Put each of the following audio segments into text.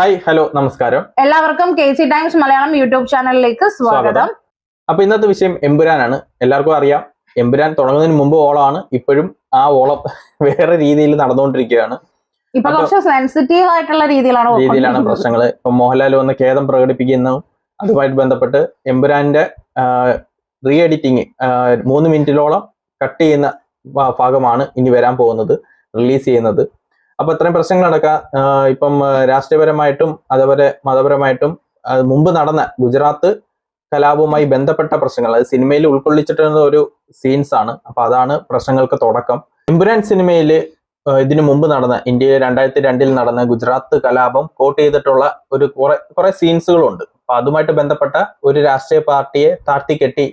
Hi hello നമസ്കാരം. എല്ലാവർക്കും K C Times Malayalam YouTube ചാനലിലേക്ക് സ്വാഗതം. അപ്പൊ ഇന്നത്തെ വിഷയം എമ്പുരാനാണ്. എല്ലാവർക്കും അറിയാം. എമ്പുരാൻ തുടങ്ങുന്നതിന് മുമ്പ് ഓളമാണ്. ഇപ്പോഴും ആ ഓളം വേറെ രീതിയിൽ നടന്നുകൊണ്ടിരിക്കുകയാണ്. ഇപ്പൊ അപ്പൊ- കുറച്ച് സെൻസിറ്റീവ് ആയിട്ടുള്ള രീതിയിലാണ് രീതിയിലാണ്. പ്രശ്നങ്ങൾ ഇപ്പൊ മോഹൻലാൽ വന്ന് ഖേദം പ്രകടിപ്പിക്കുന്നു. അതുമായിട്ട് ബന്ധപ്പെട്ട് എമ്പുരാന്റെ റീ എഡിറ്റിംഗ് മൂന്ന് മിനിറ്റിലോളം കട്ട് ചെയ്യുന്ന ഭാഗമാണ് ഇനി വരാൻ പോകുന്നത് റിലീസ് ചെയ്യുന്നത്. അപ്പൊ ഇത്രയും പ്രശ്നങ്ങൾ നടക്കാം. ഇപ്പം രാഷ്ട്രീയപരമായിട്ടും അതേപോലെ മതപരമായിട്ടും മുമ്പ് നടന്ന ഗുജറാത്ത് കലാപവുമായി ബന്ധപ്പെട്ട പ്രശ്നങ്ങൾ അത് സിനിമയിൽ ഉൾക്കൊള്ളിച്ചിട്ടുള്ള ഒരു സീൻസ് ആണ്. അപ്പൊ അതാണ് പ്രശ്നങ്ങൾക്ക് തുടക്കം. എമ്പുരാൻ സിനിമയിൽ ഇതിനു മുമ്പ് നടന്ന ഇന്ത്യയിൽ രണ്ടായിരത്തി രണ്ടിൽ നടന്ന ഗുജറാത്ത് കലാപം കോട്ട് ചെയ്തിട്ടുള്ള ഒരു കുറെ കുറെ സീൻസുകളുണ്ട് അപ്പൊ അതുമായിട്ട് ബന്ധപ്പെട്ട ഒരു രാഷ്ട്രീയ പാർട്ടിയെ താഴ്ത്തിക്കെട്ടി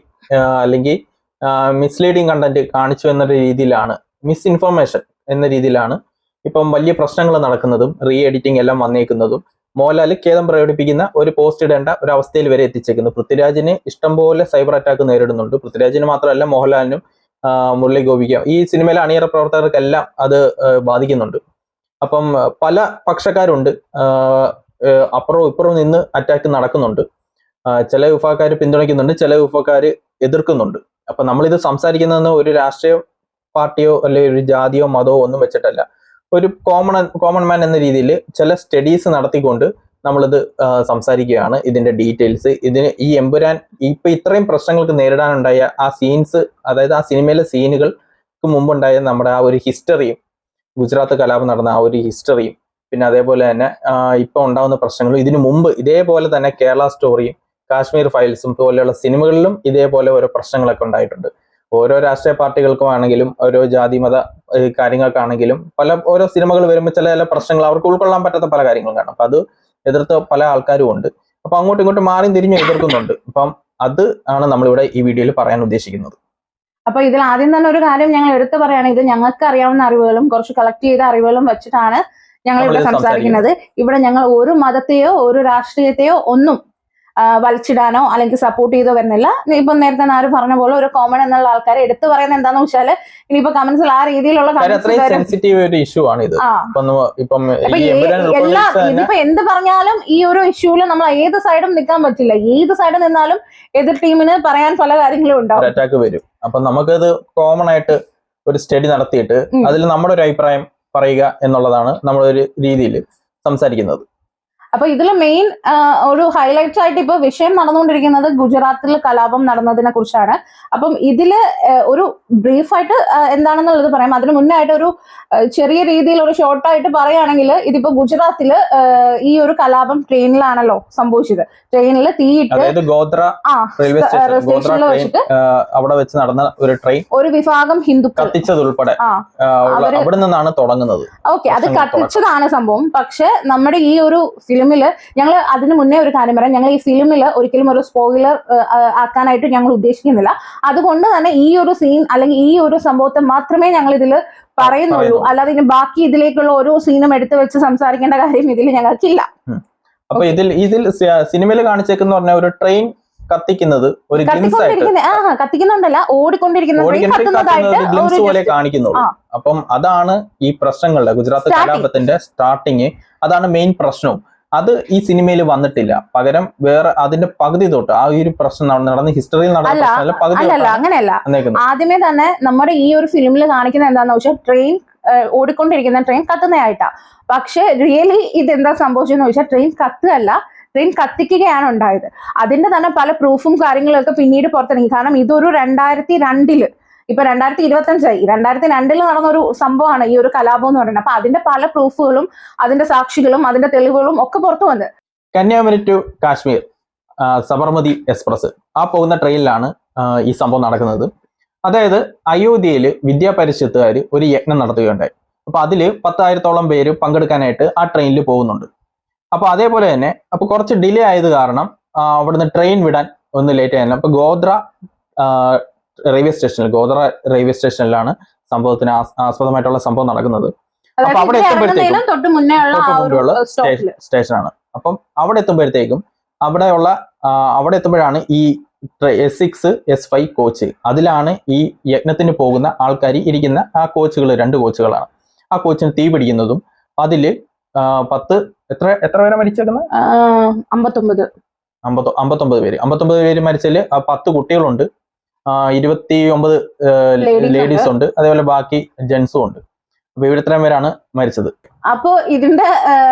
അല്ലെങ്കിൽ മിസ്ലീഡിങ് കണ്ടന്റ് കാണിച്ചു എന്ന രീതിയിലാണ് മിസ് ഇൻഫർമേഷൻ എന്ന രീതിയിലാണ് ഇപ്പം വലിയ പ്രശ്നങ്ങൾ നടക്കുന്നതും റീ എഡിറ്റിംഗ് എല്ലാം വന്നേക്കുന്നതും മോഹൻലാൽ ഖേദം പ്രകടിപ്പിക്കുന്ന ഒരു പോസ്റ്റ് ഇടേണ്ട ഒരു അവസ്ഥയിൽ വരെ എത്തിച്ചേക്കുന്നു. പൃഥ്വിരാജിന് ഇഷ്ടംപോലെ സൈബർ അറ്റാക്ക് നേരിടുന്നുണ്ട്. പൃഥ്വിരാജിന് മാത്രമല്ല മോഹൻലാലിനും മുരളി ഗോപിക്കും ഈ സിനിമയിലെ അണിയറ പ്രവർത്തകർക്കെല്ലാം അത് ബാധിക്കുന്നുണ്ട്. അപ്പം പല പക്ഷക്കാരുണ്ട്. അപ്പുറവും ഇപ്പുറവും നിന്ന് അറ്റാക്ക് നടക്കുന്നുണ്ട്. ചില വിഭാഗക്കാർ പിന്തുണയ്ക്കുന്നുണ്ട് ചില വിഭാഗക്കാർ എതിർക്കുന്നുണ്ട്. അപ്പൊ നമ്മളിത് സംസാരിക്കുന്നതെന്ന് ഒരു രാഷ്ട്രീയ പാർട്ടിയോ അല്ലെങ്കിൽ ഒരു ജാതിയോ മതമോ ഒന്നും വെച്ചിട്ടല്ല. ഒരു കോമൺ കോമൺ മാൻ എന്ന രീതിയിൽ ചില സ്റ്റഡീസ് നടത്തിക്കൊണ്ട് നമ്മളിത് സംസാരിക്കുകയാണ്. ഇതിന്റെ ഡീറ്റെയിൽസ് ഇതിന് ഈ എമ്പുരാൻ ഇപ്പൊ ഇത്രയും പ്രശ്നങ്ങൾക്ക് നേരിടാനുണ്ടായ ആ സീൻസ് അതായത് ആ സിനിമയിലെ സീനുകൾക്ക് മുമ്പുണ്ടായ നമ്മുടെ ആ ഒരു ഹിസ്റ്ററിയും ഗുജറാത്ത് കലാപം നടന്ന ആ ഒരു ഹിസ്റ്ററിയും പിന്നെ അതേപോലെ തന്നെ ഇപ്പൊ ഉണ്ടാവുന്ന പ്രശ്നങ്ങളും ഇതിനു മുമ്പ് ഇതേപോലെ തന്നെ കേരള സ്റ്റോറിയും കാശ്മീർ ഫയൽസും പോലെയുള്ള സിനിമകളിലും ഇതേപോലെ ഓരോ പ്രശ്നങ്ങളൊക്കെ ഉണ്ടായിട്ടുണ്ട്. ഓരോ രാഷ്ട്രീയ പാർട്ടികൾക്കും ആണെങ്കിലും ഓരോ ജാതി മത കാര്യങ്ങൾക്കാണെങ്കിലും പല ഓരോ സിനിമകൾ വരുമ്പോൾ ചില ചില പ്രശ്നങ്ങൾ അവർക്ക് ഉൾക്കൊള്ളാൻ പറ്റാത്ത പല കാര്യങ്ങളും കാണും. അപ്പൊ അത് എതിർത്ത പല ആൾക്കാരും ഉണ്ട്. അപ്പൊ അങ്ങോട്ടും ഇങ്ങോട്ടും മാറിയും തിരിഞ്ഞ് എതിർക്കുന്നുണ്ട്. അപ്പം അത് ആണ് നമ്മളിവിടെ ഈ വീഡിയോയിൽ പറയാൻ ഉദ്ദേശിക്കുന്നത്. അപ്പൊ ഇതിൽ ആദ്യം തന്നെ ഒരു കാര്യം ഞങ്ങൾ എടുത്തു പറയുകയാണ്. ഇത് ഞങ്ങൾക്ക് അറിയാവുന്ന അറിവുകളും കുറച്ച് കളക്ട് ചെയ്ത അറിവുകളും വെച്ചിട്ടാണ് ഞങ്ങൾ ഇവിടെ സംസാരിക്കുന്നത്. ഇവിടെ ഞങ്ങൾ ഒരു മതത്തെയോ ഒരു രാഷ്ട്രീയത്തെയോ ഒന്നും വലിച്ചിടാനോ അല്ലെങ്കിൽ സപ്പോർട്ട് ചെയ്തോ വരുന്നില്ല. ഇപ്പൊ നേരത്തെ നാര് പറഞ്ഞ പോലെ ഒരു കോമൺ എന്നുള്ള ആൾക്കാരെ എടുത്തു പറയുന്നത് എന്താന്ന് വെച്ചാൽ ഇനിയിപ്പോ കമന്റ്സിൽ ആ രീതിയിലുള്ള സെൻസിറ്റീവ് ഒരു ഇഷ്യൂ ആണ് ഇത്. എല്ലാ ഇതിപ്പോ എന്ത് പറഞ്ഞാലും ഈ ഒരു ഇഷ്യൂവിൽ നമ്മൾ ഏത് സൈഡും നിൽക്കാൻ പറ്റില്ല. ഏത് സൈഡിൽ നിന്നാലും എതിർ ടീമിന് പറയാൻ പല കാര്യങ്ങളും ഉണ്ടാവും. അറ്റാക്ക് വരും. അപ്പൊ നമുക്കത് കോമൺ ആയിട്ട് ഒരു സ്റ്റഡി നടത്തിയിട്ട്. അതിൽ നമ്മുടെ ഒരു അഭിപ്രായം പറയുക എന്നുള്ളതാണ് നമ്മളൊരു രീതിയിൽ സംസാരിക്കുന്നത്. അപ്പൊ ഇതിൽ മെയിൻ ഒരു ഹൈലൈറ്റ്സ് ആയിട്ട് ഇപ്പൊ വിഷയം നടന്നുകൊണ്ടിരിക്കുന്നത് ഗുജറാത്തിൽ കലാപം നടന്നതിനെ കുറിച്ചാണ്. അപ്പം ഇതിൽ ഒരു ബ്രീഫായിട്ട് എന്താണെന്നുള്ളത് പറയാം. അതിന് മുന്നായിട്ട് ഒരു ചെറിയ രീതിയിൽ ഒരു ഷോർട്ടായിട്ട് പറയുകയാണെങ്കിൽ ഇതിപ്പോ ഗുജറാത്തിൽ ഈ ഒരു കലാപം ട്രെയിനിലാണല്ലോ സംഭവിച്ചത്. ട്രെയിനിൽ തീയിട്ട് ഗോത്ര സ്റ്റേഷനിൽ വെച്ചിട്ട് അവിടെ വെച്ച് നടന്ന ഒരു ട്രെയിൻ ഒരു വിഭാഗം ഹിന്ദുക്കൾ. കത്തിച്ചതുൾപ്പെടെ. അവിടെ നിന്നാണ് തുടങ്ങുന്നത്. ഓക്കെ അത് കത്തിച്ചതാണ് സംഭവം. പക്ഷെ നമ്മുടെ ഈ ഒരു ഫിലിമിൽ ഞങ്ങൾ അതിന് മുന്നേ ഒരു കാര്യം പറയാം. ഞങ്ങൾ ഈ ഫിലിമിൽ ഒരിക്കലും ഒരു സ്പോയിലർ ആക്കാനായിട്ട് ഞങ്ങൾ ഉദ്ദേശിക്കുന്നില്ല. അതുകൊണ്ട് തന്നെ ഈ ഒരു സീൻ അല്ലെങ്കിൽ ഈ ഒരു സംഭവത്തെ മാത്രമേ ഞങ്ങൾ ഇതിൽ പറയുന്നുള്ളൂ. അല്ലാതെ ഇനി ബാക്കി ഇതിലേക്കുള്ള ഓരോ സീനും എടുത്തു വെച്ച് സംസാരിക്കേണ്ട കാര്യം ഇതിൽ ഞങ്ങൾക്കില്ല. അപ്പൊ ഇതിൽ ഇതിൽ സിനിമയിൽ കാണിച്ചേക്കുന്ന പറഞ്ഞ ഒരു ട്രെയിൻ കത്തിക്കുന്നത് ഒരു കത്തിക്കുന്നുണ്ടല്ല ഓടിക്കൊണ്ടിരിക്കുന്ന പോലെ കാണിക്കുന്നുള്ളൂ. അപ്പം അതാണ് ഈ പ്രശ്നങ്ങളുടെ ഗുജറാത്ത് കലാപത്തിന്റെ സ്റ്റാർട്ടിങ് അതാണ് മെയിൻ പ്രശ്നവും. അത് ഈ സിനിമയിൽ വന്നിട്ടില്ല. പകരം വേറെ അതിന്റെ പകുതി തൊട്ട് ആ ഒരു പ്രശ്നം നടന്ന- ഹിസ്റ്ററിയിൽ നടന്ന അങ്ങനെയല്ല. ആദ്യമേ തന്നെ നമ്മുടെ ഈ ഒരു ഫിലിമിൽ കാണിക്കുന്ന എന്താന്ന് വെച്ചാൽ ട്രെയിൻ ഓടിക്കൊണ്ടിരിക്കുന്ന ട്രെയിൻ കത്തുന്നതായിട്ടാ പക്ഷെ റിയലി ഇത് എന്താ സംഭവിച്ചെന്ന് വെച്ചാൽ ട്രെയിൻ കത്തുകയല്ല ട്രെയിൻ കത്തിക്കുകയാണ് ഉണ്ടായത്. അതിന്റെ തന്നെ പല പ്രൂഫും കാര്യങ്ങളൊക്കെ പിന്നീട് പുറത്തിറങ്ങി. കാരണം ഇതൊരു രണ്ടായിരത്തി രണ്ടിൽ ഇപ്പൊ രണ്ടായിരത്തി ഇരുപത്തി അഞ്ചായി രണ്ടായിരത്തി രണ്ടിൽ നടന്ന ഒരു സംഭവമാണ് ഈ ഒരു കലാപം എന്ന് പറയുന്നത്. അപ്പൊ അതിന്റെ പല പ്രൂഫുകളും അതിന്റെ സാക്ഷികളും അതിന്റെ തെളിവുകളും ഒക്കെ പുറത്തു വന്ന്. Kanyakumari to Kashmir Sabarmati express. ആ പോകുന്ന ട്രെയിനിലാണ് ഈ സംഭവം നടക്കുന്നത്. അതായത് അയോധ്യയിൽ വിദ്യാപരിഷത്തുകാർ ഒരു യജ്ഞം നടത്തുകയുണ്ടായി. അപ്പൊ അതിൽ പത്തായിരത്തോളം പേര് പങ്കെടുക്കാനായിട്ട് ആ ട്രെയിനിൽ പോകുന്നുണ്ട്. അപ്പൊ അതേപോലെ തന്നെ അപ്പൊ കുറച്ച് ഡിലേ ആയത് കാരണം അവിടുന്ന് ട്രെയിൻ വിടാൻ ഒന്ന് ലേറ്റ് ആയിരുന്നു അപ്പൊ ഗോദ്ര റെയിൽവേ സ്റ്റേഷനിൽ ഗോദ്ര റെയിൽവേ സ്റ്റേഷനിലാണ് സംഭവത്തിന് ആസ്പദമായിട്ടുള്ള സംഭവം നടക്കുന്നത്. അപ്പൊ അവിടെ എത്തുമ്പോഴത്തേക്കും തൊട്ട് സ്റ്റേഷനാണ്. അപ്പം അവിടെ എത്തുമ്പോഴത്തേക്കും അവിടെയുള്ള അവിടെ എത്തുമ്പോഴാണ് ഈ S six S five coach അതിലാണ് ഈ യജ്ഞത്തിന് പോകുന്ന ആൾക്കാർ ഇരിക്കുന്ന ആ കോച്ചുകൾ രണ്ട് കോച്ചുകളാണ്. ആ കോച്ചിന് തീ പിടിക്കുന്നതും അതിൽ പത്ത് എത്ര എത്ര പേരെ മരിച്ചേക്കുന്നത്? അമ്പത്തൊമ്പത്. അമ്പത്തൊ അമ്പത്തൊമ്പത് പേര്. അമ്പത്തൊമ്പത് പേര് മരിച്ചതിൽ പത്ത് കുട്ടികളുണ്ട്. ഇരുപത്തി ഒമ്പത് ലേഡീസ് ഉണ്ട്. അതേപോലെ ബാക്കി ജെൻസും ഉണ്ട്. അപ്പൊ ഇവിടെ ഇത്രയും പേരാണ് മരിച്ചത്. അപ്പോ ഇതിന്റെ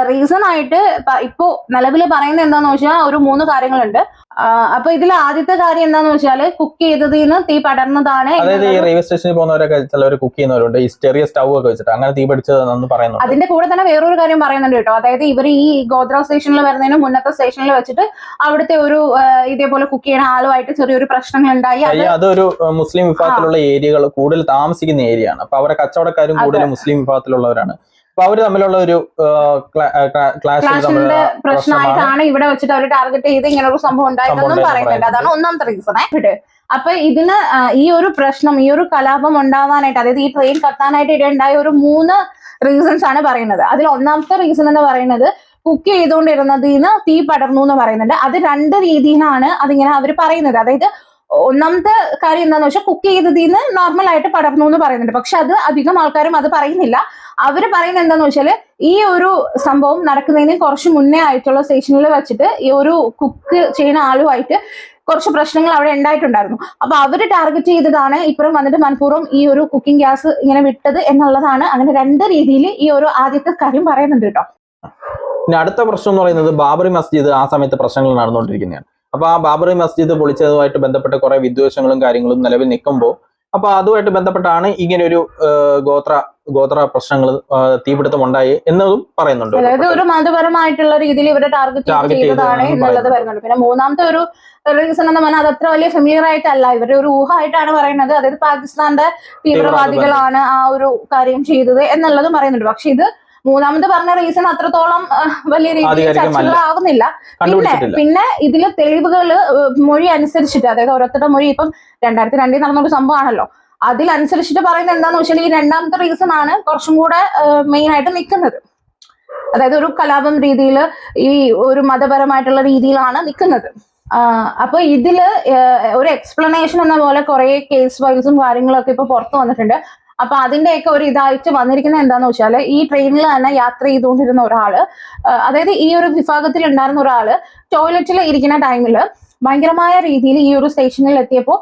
റീസൺ ആയിട്ട് ഇപ്പോ നിലവിൽ പറയുന്നത് എന്താന്ന് വെച്ചാൽ ഒരു മൂന്ന് കാര്യങ്ങളുണ്ട്. അപ്പൊ ഇതിൽ ആദ്യത്തെ കാര്യം എന്താന്ന് വെച്ചാൽ കുക്ക് ചെയ്തതിൽ നിന്ന് തീ പടർന്നതാണ് അതായത് ഈ. റെയിൽവേ സ്റ്റേഷനിൽ പോകുന്നവരൊക്കെ ചിലവർ കുക്ക് ചെയ്യുന്നവരുണ്ട്. ഈ ചെറിയ സ്റ്റൗ ഒക്കെ വെച്ചിട്ട്. അങ്ങനെ തീ പിടിച്ചതെന്ന് പറയുന്നു അതിന്റെ കൂടെ തന്നെ വേറൊരു കാര്യം പറയുന്നുണ്ട് കേട്ടോ. അതായത് ഇവർ ഈ ഗോദ്ര സ്റ്റേഷനിൽ വരുന്നതിന് മുന്നത്തെ സ്റ്റേഷനിൽ വെച്ചിട്ട് അവിടുത്തെ ഒരു ഇതേപോലെ കുക്ക് ചെയ്യുന്ന ആളുമായിട്ട് ചെറിയൊരു പ്രശ്നങ്ങൾ ഉണ്ടായി. അതൊരു മുസ്ലിം വിഭാഗത്തിലുള്ള ഏരിയകൾ കൂടുതൽ താമസിക്കുന്ന ഏരിയ ആണ് അപ്പൊ അവരെ കച്ചവടക്കാരും കൂടുതൽ മുസ്ലിം വിഭാഗത്തിലുള്ളവരാണ്. അപ്പൊ അവർ തമ്മിലുള്ള ഒരു ക്ലാഷിന്റെ പ്രശ്നമായിട്ടാണ് ഇവിടെ വെച്ചിട്ട് അവർ ടാർഗറ്റ് ചെയ്ത് ഇങ്ങനെ ഒരു സംഭവം ഉണ്ടായതെന്നും പറയുന്നുണ്ട്. അതാണ് ഒന്നാമത്തെ റീസൺ ഇവിടെ അപ്പൊ ഇതിന് ഈ ഒരു പ്രശ്നം ഈ ഒരു കലാപം ഉണ്ടാവാനായിട്ട് അതായത് ഈ ട്രെയിൻ കത്താനായിട്ട് ഇടയുണ്ടായ ഒരു മൂന്ന് റീസൺസ് ആണ് പറയുന്നത്. അതിൽ ഒന്നാമത്തെ റീസൺ എന്ന് പറയുന്നത് കുക്ക് ചെയ്തുകൊണ്ടിരുന്നതിന് തീ പടർന്നു എന്ന് പറയുന്നുണ്ട്. അത് രണ്ട് രീതിയിലാണ് അതിങ്ങനെ അവർ പറയുന്നത്. അതായത് ഒന്നാമത്തെ കാര്യം എന്താണെന്ന് വെച്ചാൽ കുക്ക് ചെയ്തതിൽ നിന്ന് നോർമൽ ആയിട്ട് പടർന്നു എന്ന് പറയുന്നുണ്ട്. പക്ഷെ അത് അധികം ആൾക്കാരും അത് പറയുന്നില്ല. അവർ പറയുന്നത് എന്താന്ന് വെച്ചാൽ ഈ ഒരു സംഭവം നടക്കുന്നതിന് കുറച്ച് മുന്നേ ആയിട്ടുള്ള സ്റ്റേഷനിൽ വെച്ചിട്ട് ഈ ഒരു കുക്ക് ചെയ്യുന്ന ആളുമായിട്ട് കുറച്ച് പ്രശ്നങ്ങൾ അവിടെ ഉണ്ടായിട്ടുണ്ടായിരുന്നു. അപ്പൊ അവർ ടാർഗറ്റ് ചെയ്തതാണ് ഇപ്പുറം വന്നിട്ട് മനഃപൂർവം ഈ ഒരു കുക്കിംഗ് ഗ്യാസ് ഇങ്ങനെ വിട്ടത് എന്നുള്ളതാണ് അങ്ങനെ രണ്ട് രീതിയിൽ ഈ ഒരു ആദ്യത്തെ കാര്യം പറയുന്നുണ്ട് കേട്ടോ. പിന്നെ അടുത്ത പ്രശ്നം എന്ന് പറയുന്നത് ബാബറി മസ്ജിദ് ആ സമയത്ത് പ്രശ്നങ്ങൾ നടന്നുകൊണ്ടിരിക്കുന്നതാണ്. അപ്പൊ ആ ബാബറി മസ്ജിദ് പൊളിച്ചതുമായിട്ട് ബന്ധപ്പെട്ട കുറെ വിദ്വേഷങ്ങളും കാര്യങ്ങളും നിലവിൽ നിൽക്കുമ്പോൾ അപ്പൊ അതുമായിട്ട് ബന്ധപ്പെട്ടാണ് ഇങ്ങനെ ഒരു ഗോത്ര ഗോത്ര പ്രശ്നങ്ങൾ തീപിടുത്തം ഉണ്ടായി എന്നതും പറയുന്നുണ്ട്. അതായത് ഒരു മതപരമായിട്ടുള്ള രീതിയിൽ ഇവരെ ടാർഗറ്റ് ചെയ്തതാണ് എന്നുള്ളത്. വരുന്നുണ്ട് പിന്നെ മൂന്നാമത്തെ ഒരു റീസൺ എന്ന് പറഞ്ഞാൽ അത് അത്ര വലിയ ഫെമിലിയർ ആയിട്ടല്ല ഇവരുടെ ഒരു ഊഹമായിട്ടാണ് പറയുന്നത്. അതായത് പാകിസ്ഥാന്റെ തീവ്രവാദികളാണ് ആ ഒരു കാര്യം ചെയ്തത് എന്നുള്ളതും പറയുന്നുണ്ട്. പക്ഷെ ഇത് മൂന്നാമത് പറഞ്ഞ റീസൺ അത്രത്തോളം വലിയ രീതിയിൽ. ചർച്ചകളാവുന്നില്ല. പിന്നെ പിന്നെ ഇതിലെ തെളിവുകൾ മൊഴി അനുസരിച്ചിട്ട് അതായത് ഓരോരുത്തരുടെ മൊഴി ഇപ്പം രണ്ടായിരത്തി രണ്ടിൽ നടന്നൊരു സംഭവമാണല്ലോ. അതിലനുസരിച്ചിട്ട് പറയുന്നത് എന്താന്ന് വെച്ചാൽ ഈ രണ്ടാമത്തെ റീസൺ ആണ് കുറച്ചും കൂടെ മെയിൻ ആയിട്ട് നിൽക്കുന്നത് അതായത് ഒരു കലാപം രീതിയിൽ ഈ ഒരു മതപരമായിട്ടുള്ള രീതിയിലാണ് നിൽക്കുന്നത് അപ്പൊ ഇതിൽ ഒരു എക്സ്പ്ലനേഷൻ എന്ന പോലെ കുറെ കേസ് ഫയൽസും കാര്യങ്ങളൊക്കെ ഇപ്പൊ പുറത്തു വന്നിട്ടുണ്ട്. അപ്പൊ അതിന്റെയൊക്കെ ഒരു ഇതായിട്ട് വന്നിരിക്കുന്നത് എന്താന്ന് വെച്ചാൽ ഈ ട്രെയിനിൽ തന്നെ യാത്ര ചെയ്തുകൊണ്ടിരുന്ന ഒരാൾ അതായത് ഈ ഒരു വിഭാഗത്തിൽ ഉണ്ടായിരുന്ന ഒരാൾ ടോയ്ലറ്റിൽ ഇരിക്കുന്ന ടൈമിൽ ഭയങ്കരമായ രീതിയിൽ ഈ ഒരു സ്റ്റേഷനിൽ എത്തിയപ്പോൾ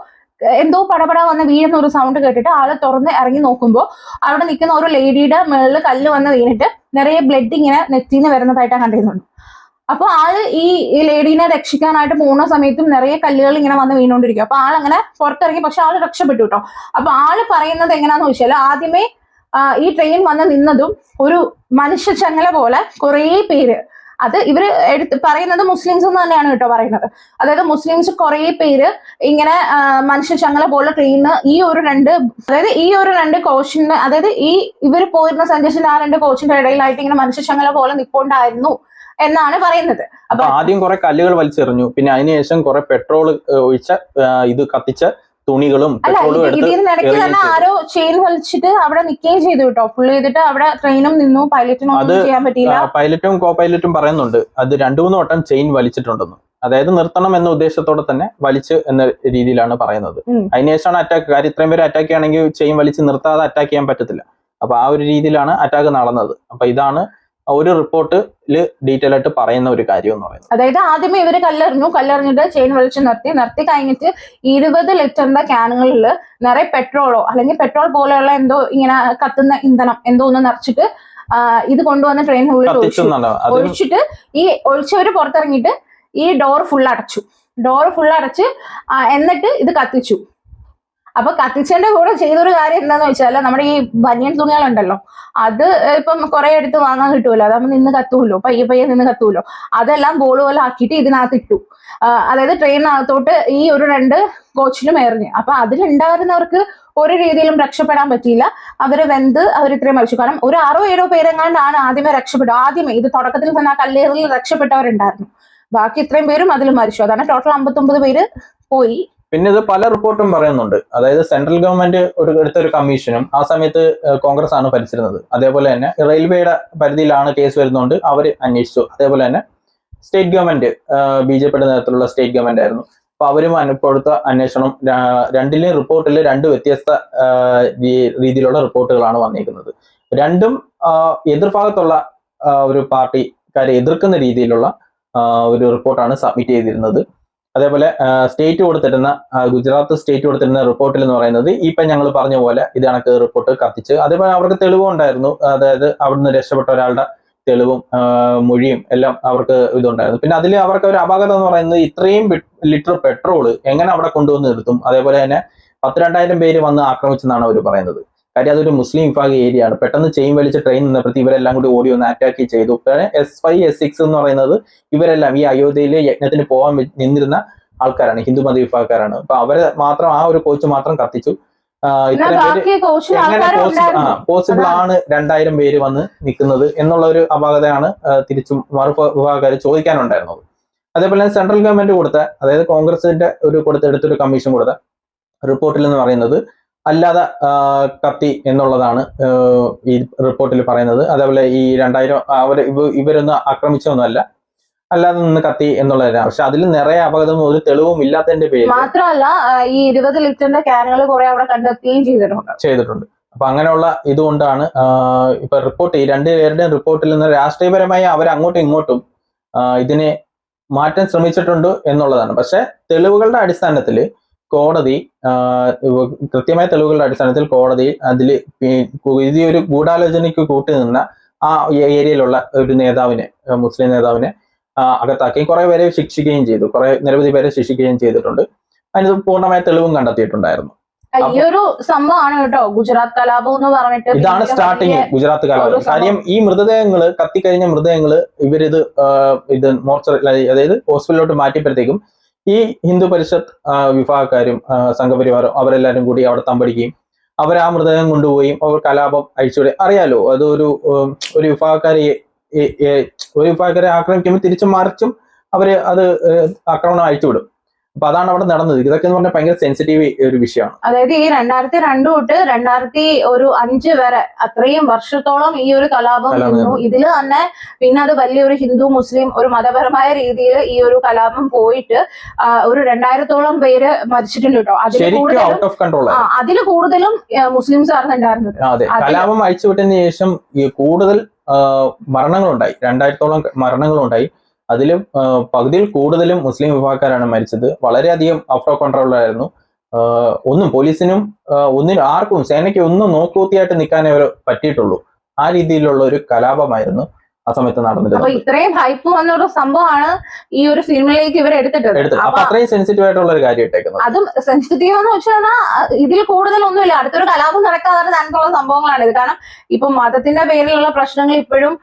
എന്തോ പടപട വന്ന് വീഴുന്ന ഒരു സൗണ്ട് കേട്ടിട്ട് ആൾ തുറന്ന് ഇറങ്ങി നോക്കുമ്പോൾ അവിടെ നിൽക്കുന്ന ഒരു ലേഡിയുടെ മുകളിൽ കല്ല് വന്ന് വീണിട്ട് നിറയെ ബ്ലഡ് ഇങ്ങനെ നെറ്റിന്ന് വരുന്നതായിട്ടാണ് കണ്ടിരുന്നുണ്ട് അപ്പൊ ആൾ ഈ ലേഡീനെ രക്ഷിക്കാനായിട്ട് പോകുന്ന സമയത്തും നിറയെ കല്ലുകൾ ഇങ്ങനെ വന്ന് വീണുകൊണ്ടിരിക്കും. അപ്പൊ ആളങ്ങനെ പുറത്തിറങ്ങി പക്ഷെ ആൾ രക്ഷപ്പെട്ടു കേട്ടോ അപ്പൊ ആൾ പറയുന്നത് എങ്ങനെയാന്ന് ചോദിച്ചാൽ ആദ്യമേ ഈ ട്രെയിൻ വന്ന് നിന്നതും ഒരു മനുഷ്യ ചങ്ങല പോലെ കുറേ പേര് അത് ഇവർ എടുത്ത് പറയുന്നത് മുസ്ലിംസ് എന്ന് തന്നെയാണ് കേട്ടോ പറയുന്നത്. അതായത് മുസ്ലിംസ് കുറേ പേര് ഇങ്ങനെ മനുഷ്യ ചങ്ങല പോലെ ട്രെയിനിന് ഈ ഒരു രണ്ട് അതായത് ഈ ഒരു രണ്ട് കോച്ചിന്റെ അതായത് ഈ ഇവർ പോയിരുന്ന സഞ്ചരിച്ചിട്ട് ആ രണ്ട് കോച്ചിന്റെ ഇടയിലായിട്ട് ഇങ്ങനെ മനുഷ്യ ചങ്ങല പോലെ നിപ്പോണ്ടായിരുന്നു എന്നാണ് പറയുന്നത്. അപ്പൊ ആദ്യം കുറെ കല്ലുകൾ വലിച്ചെറിഞ്ഞു. പിന്നെ അതിനുശേഷം കുറെ പെട്രോൾ ഒഴിച്ച ഇത് കത്തിച്ച തുണികളും പെട്രോളും എടുത്ത് ആരോ ചെയിൻ വലിച്ചിട്ട് അവിടെ നിൽക്കുകയും ചെയ്തു കേട്ടോ. ഫുള്ള് ചെയ്തിട്ട് അവിടെ ട്രെയിനും നിന്നു. പൈലറ്റിനും അത് ചെയ്യാൻ പറ്റിയില്ല. പൈലറ്റും കോ പൈലറ്റും പറയുന്നുണ്ട്. അത് രണ്ടു മൂന്ന് വട്ടം ചെയിൻ വലിച്ചിട്ടുണ്ടെന്ന്. അതായത് നിർത്തണം എന്ന ഉദ്ദേശത്തോടെ തന്നെ വലിച്ച് എന്ന രീതിയിലാണ് പറയുന്നത്. അതിനുശേഷമാണ് അറ്റാക്ക് കാര്യം ഇത്രയും പേര് അറ്റാക്ക് ചെയ്യണമെങ്കിൽ ചെയിൻ വലിച്ച് നിർത്താതെ അറ്റാക്ക് ചെയ്യാൻ പറ്റത്തില്ല. അപ്പൊ ആ ഒരു രീതിയിലാണ് അറ്റാക്ക് നടന്നത്. അപ്പൊ ഇതാണ് ഒരു റിപ്പോർട്ടിൽ ഡീറ്റെയിൽ ആയിട്ട് പറയുന്ന ഒരു കാര്യം എന്ന് പറയുന്നത്. അതായത് ആദ്യമേ ഇവർ കല്ലെറിഞ്ഞു കല്ലെറിഞ്ഞിട്ട് ചെയിൻ വലിച്ച് നിർത്തി നിർത്തി കഴിഞ്ഞിട്ട് ഇരുപത് ലിറ്ററിന്റെ ക്യാനുകളിൽ നിറയെ പെട്രോളോ അല്ലെങ്കിൽ പെട്രോൾ പോലെയുള്ള എന്തോ ഇങ്ങനെ കത്തുന്ന ഇന്ധനം എന്തോ ഒന്ന് നിറച്ചിട്ട് ഇത് കൊണ്ടുവന്ന ട്രെയിനിനുള്ളിൽ ഒഴിച്ചു. ഒഴിച്ചിട്ട് ഈ ഒഴിച്ചവര് പുറത്തിറങ്ങിയിട്ട് ഈ ഡോർ ഫുൾ അടച്ചു ഡോർ ഫുൾ അടച്ച് എന്നിട്ട് ഇത് കത്തിച്ചു. അപ്പൊ കത്തിച്ചന്റെ കൂടെ ചെയ്തൊരു കാര്യം എന്താന്ന് വെച്ചാൽ നമ്മുടെ ഈ ബനിയൻ തുണികളുണ്ടല്ലോ അത് ഇപ്പം കുറെ എടുത്ത് വാങ്ങാൻ കിട്ടുമല്ലോ അതാകുമ്പോൾ നിന്ന് കത്തുമല്ലോ പയ്യെ പയ്യെ നിന്ന് കത്തുമല്ലോ അതെല്ലാം ബോൾ പോലെ ആക്കിയിട്ട് ഇതിനകത്ത് ഇട്ടു. അതായത് ട്രെയിനകത്തോട്ട് ഈ ഒരു രണ്ട് കോച്ചിലും എറിഞ്ഞ്. അപ്പൊ അതിലുണ്ടായിരുന്നവർക്ക് ഒരു രീതിയിലും രക്ഷപ്പെടാൻ പറ്റിയില്ല. അവർ വെന്ത് അവർ ഇത്രയും മരിച്ചു. കാരണം ഒരു ആറോ ഏഴോ പേരെങ്ങാണ്ടാണ് ആദ്യമേ രക്ഷപ്പെടുക. ആദ്യമേ ഇത് തുടക്കത്തിൽ തന്നെ ആ കല്ലേറിൽ രക്ഷപ്പെട്ടവരുണ്ടായിരുന്നു. ബാക്കി ഇത്രയും പേരും അതിൽ മരിച്ചു. അതാണ് ടോട്ടൽ അമ്പത്തൊമ്പത് പേര് പോയി. പിന്നെ ഇത് പല റിപ്പോർട്ടും പറയുന്നുണ്ട്. അതായത് സെൻട്രൽ ഗവൺമെന്റ് ഒരു എടുത്ത ഒരു കമ്മീഷനും ആ സമയത്ത് കോൺഗ്രസ് ആണ് ഭരിച്ചിരുന്നത്. അതേപോലെ തന്നെ റെയിൽവേയുടെ പരിധിയിലാണ് കേസ് വരുന്നതുകൊണ്ട് അവർ അന്വേഷിച്ചു. അതേപോലെ തന്നെ സ്റ്റേറ്റ് ഗവൺമെന്റ് ബി ജെ പിയുടെ നേതൃത്വത്തിലുള്ള സ്റ്റേറ്റ് ഗവൺമെന്റ് ആയിരുന്നു. അപ്പൊ അവരും അനുപ്പെടുത്ത അന്വേഷണം രണ്ടിലെ രണ്ടിലെയും റിപ്പോർട്ടിൽ രണ്ട് വ്യത്യസ്ത രീതിയിലുള്ള റിപ്പോർട്ടുകളാണ് വന്നിരിക്കുന്നത് രണ്ടും എതിർഭാഗത്തുള്ള ഒരു പാർട്ടിക്കാരെ എതിർക്കുന്ന രീതിയിലുള്ള ഒരു റിപ്പോർട്ടാണ് സബ്മിറ്റ് ചെയ്തിരുന്നത്. അതേപോലെ സ്റ്റേറ്റ് കൊടുത്തിരുന്ന ഗുജറാത്ത് സ്റ്റേറ്റ് കൊടുത്തിരുന്ന റിപ്പോർട്ടിൽ എന്ന് പറയുന്നത് ഇപ്പം ഞങ്ങൾ പറഞ്ഞ പോലെ ഇത് കണക്ക് റിപ്പോർട്ട് കത്തിച്ച് അതേപോലെ അവർക്ക് തെളിവും ഉണ്ടായിരുന്നു. അതായത് അവിടുന്ന് രക്ഷപ്പെട്ട ഒരാളുടെ തെളിവും മൊഴിയും എല്ലാം അവർക്ക് ഇതുണ്ടായിരുന്നു. പിന്നെ അതിൽ അവർക്ക് ഒരു അപാകത എന്ന് പറയുന്നത് ഇത്രയും ലിറ്റർ പെട്രോൾ എങ്ങനെ അവിടെ കൊണ്ടുവന്ന് നിർത്തും? അതേപോലെ തന്നെ പത്ത് രണ്ടായിരം പേര് വന്ന് ആക്രമിച്ചെന്നാണ് അവർ പറയുന്നത്. കാര്യം അതൊരു മുസ്ലിം വിഭാഗ ഏരിയ ആണ്. പെട്ടെന്ന് ചെയിൻ വലിച്ച് ട്രെയിൻ നിന്നപ്പോഴത്തെ ഇവരെല്ലാം കൂടി ഓടി വന്ന് അറ്റാക്ക് ചെയ്തു. എസ് ഫൈവ് എസ് സിക്സ് എന്ന് പറയുന്നത് ഇവരെല്ലാം ഈ അയോധ്യയിലെ യജ്ഞത്തിന് പോകാൻ നിന്നിരുന്ന ആൾക്കാരാണ് ഹിന്ദു മത വിഭാഗക്കാരാണ്. അപ്പൊ അവരെ മാത്രം ആ ഒരു കോച്ച് മാത്രം കത്തിച്ചു. പോസിബിൾ ആണ് രണ്ടായിരം പേര് വന്ന് നിൽക്കുന്നത് എന്നുള്ള ഒരു അപാകതയാണ് തിരിച്ചും മറു വിഭാഗക്കാർ ചോദിക്കാനുണ്ടായിരുന്നത്. അതേപോലെ തന്നെ സെൻട്രൽ ഗവൺമെന്റ് കൊടുത്ത അതായത് കോൺഗ്രസിന്റെ ഒരു കൊടുത്ത എടുത്തൊരു കമ്മീഷൻ കൊടുത്ത റിപ്പോർട്ടിൽ എന്ന് പറയുന്നത് അല്ലാതെ കത്തി എന്നുള്ളതാണ് ഈ റിപ്പോർട്ടിൽ പറയുന്നത്. അതേപോലെ ഈ രണ്ടായിരം അവർ ഇവരൊന്നും ആക്രമിച്ചൊന്നുമല്ല. അല്ലാതെ നിന്ന് കത്തി എന്നുള്ളതാണ്. പക്ഷെ അതിൽ നിറയെ അപകടം ഒരു തെളിവും ഇല്ലാത്തതിന്റെ പേര് മാത്രമല്ല ഈ ഇരുപത് ലിറ്ററിന്റെ ക്യാനുകൾ കുറെ അവിടെ കണ്ടെത്തുകയും ചെയ്തിട്ടുണ്ട്. ചെയ്തിട്ടുണ്ട്. അപ്പൊ അങ്ങനെയുള്ള ഇതുകൊണ്ടാണ് ഇപ്പൊ റിപ്പോർട്ട് ഈ രണ്ടുപേരുടെയും റിപ്പോർട്ടിൽ നിന്ന് രാഷ്ട്രീയപരമായി അവർ അങ്ങോട്ടും ഇങ്ങോട്ടും ഇതിനെ മാറ്റാൻ ശ്രമിച്ചിട്ടുണ്ട് എന്നുള്ളതാണ്. പക്ഷെ തെളിവുകളുടെ അടിസ്ഥാനത്തിൽ കോടതി കൃത്യമായ തെളിവുകളുടെ അടിസ്ഥാനത്തിൽ കോടതി അതിൽ ഇത് ഒരു ഗൂഢാലോചനയ്ക്ക് കൂട്ടി നിന്ന ആ ഏരിയയിലുള്ള ഒരു നേതാവിനെ മുസ്ലിം നേതാവിനെ അകത്താക്കുകയും അകത്താക്കി കുറെ പേരെ ശിക്ഷിക്കുകയും ചെയ്തു. കുറെ നിരവധി പേരെ ശിക്ഷിക്കുകയും ചെയ്തിട്ടുണ്ട്. അതിന് പൂർണമായ തെളിവും കണ്ടെത്തിയിട്ടുണ്ടായിരുന്നു. ആ, ഈ ഒരു സംഭവമാണ് കേട്ടോ ഗുജറാത്ത് കലാപം എന്ന് പറഞ്ഞിട്ട് ഇതാണ് സ്റ്റാർട്ടിങ് ഗുജറാത്ത് കലാപം. കാര്യം ഈ മൃതദേഹങ്ങൾ കത്തിക്കഴിഞ്ഞ മൃതദേഹങ്ങൾ ഇവരിത് ഇത് മോർച്ചറി അതായത് ഹോസ്പിറ്റലിലോട്ട് മാറ്റിയപ്പോഴത്തേക്കും ഈ ഹിന്ദു പരിഷത്ത് വിഭാഗക്കാരും സംഘപരിവാറും അവരെല്ലാരും കൂടി അവിടെ തമ്പടിക്കുകയും അവർ ആ മൃതദേഹം കൊണ്ടുപോയി അവർ കലാപം അഴിച്ചുവിടുക. അറിയാലോ അത് ഒരു ഒരു വിഭാഗക്കാരെ ഒരു വിഭാഗക്കാരെ ആക്രമിക്കുമ്പോൾ തിരിച്ചും മറിച്ചും അവർ അത് ആക്രമണം അഴിച്ചുവിടും. അപ്പൊ അതാണ് അവിടെ നടന്നത്. ഇതൊക്കെ എന്ന് പറഞ്ഞാൽ ഭയങ്കര സെൻസിറ്റീവ് ഒരു വിഷയമാണ്. അതായത് ഈ രണ്ടായിരത്തി രണ്ട് തൊട്ട് രണ്ടായിരത്തി ഒരു അഞ്ച് വരെ അത്രയും വർഷത്തോളം ഈ ഒരു കലാപം നിന്നു. ഇതിൽ തന്നെ പിന്നെ അത് വലിയൊരു ഹിന്ദു മുസ്ലിം ഒരു മതപരമായ രീതിയിൽ ഈ ഒരു കലാപം പോയിട്ട് ഒരു രണ്ടായിരത്തോളം പേര് മരിച്ചിട്ടുണ്ട് കേട്ടോ. അതിൽ കൂടുതലും അതിൽ മുസ്ലിംസ് ആണ് ഉണ്ടായിരുന്നത് കലാപം ശേഷം കൂടുതൽ മരണങ്ങളുണ്ടായി. രണ്ടായിരത്തോളം മരണങ്ങളുണ്ടായി. അതിലും പകുതിയിൽ കൂടുതലും മുസ്ലിം വിഭാഗക്കാരാണ് മരിച്ചത്. വളരെയധികം അഫ്രോ കൺട്രോളായിരുന്നു ഒന്നും പോലീസിനും ഒന്നിനും ആർക്കും സേനയ്ക്ക് ഒന്നും നോക്കൂത്തിയായിട്ട് നിൽക്കാനേ അവർ പറ്റിയിട്ടുള്ളൂ. ആ രീതിയിലുള്ള ഒരു കലാപമായിരുന്നു. ആ സമയത്ത് നടന്നിട്ട് ഇത്രയും ഹൈപ്പ് വന്ന ഒരു സംഭവമാണ് ഈ ഒരു ഫിലിമിലേക്ക് ഇവർ എടുത്തിട്ടുണ്ട് എടുത്ത് അപ്പൊ അത്രയും സെൻസിറ്റീവ് ആയിട്ടുള്ള ഒരു കാര്യം ഇട്ടേക്കുന്നത്. അതും സെൻസിറ്റീവ് എന്ന് വെച്ചാൽ ഇതിൽ കൂടുതലൊന്നുമില്ല. അടുത്തൊരു കലാപം നടക്കാതെ തരത്തിലുള്ള സംഭവങ്ങളാണ് ഇത്. കാരണം ഇപ്പൊ മതത്തിന്റെ പേരിലുള്ള പ്രശ്നങ്ങൾ ഇപ്പോഴും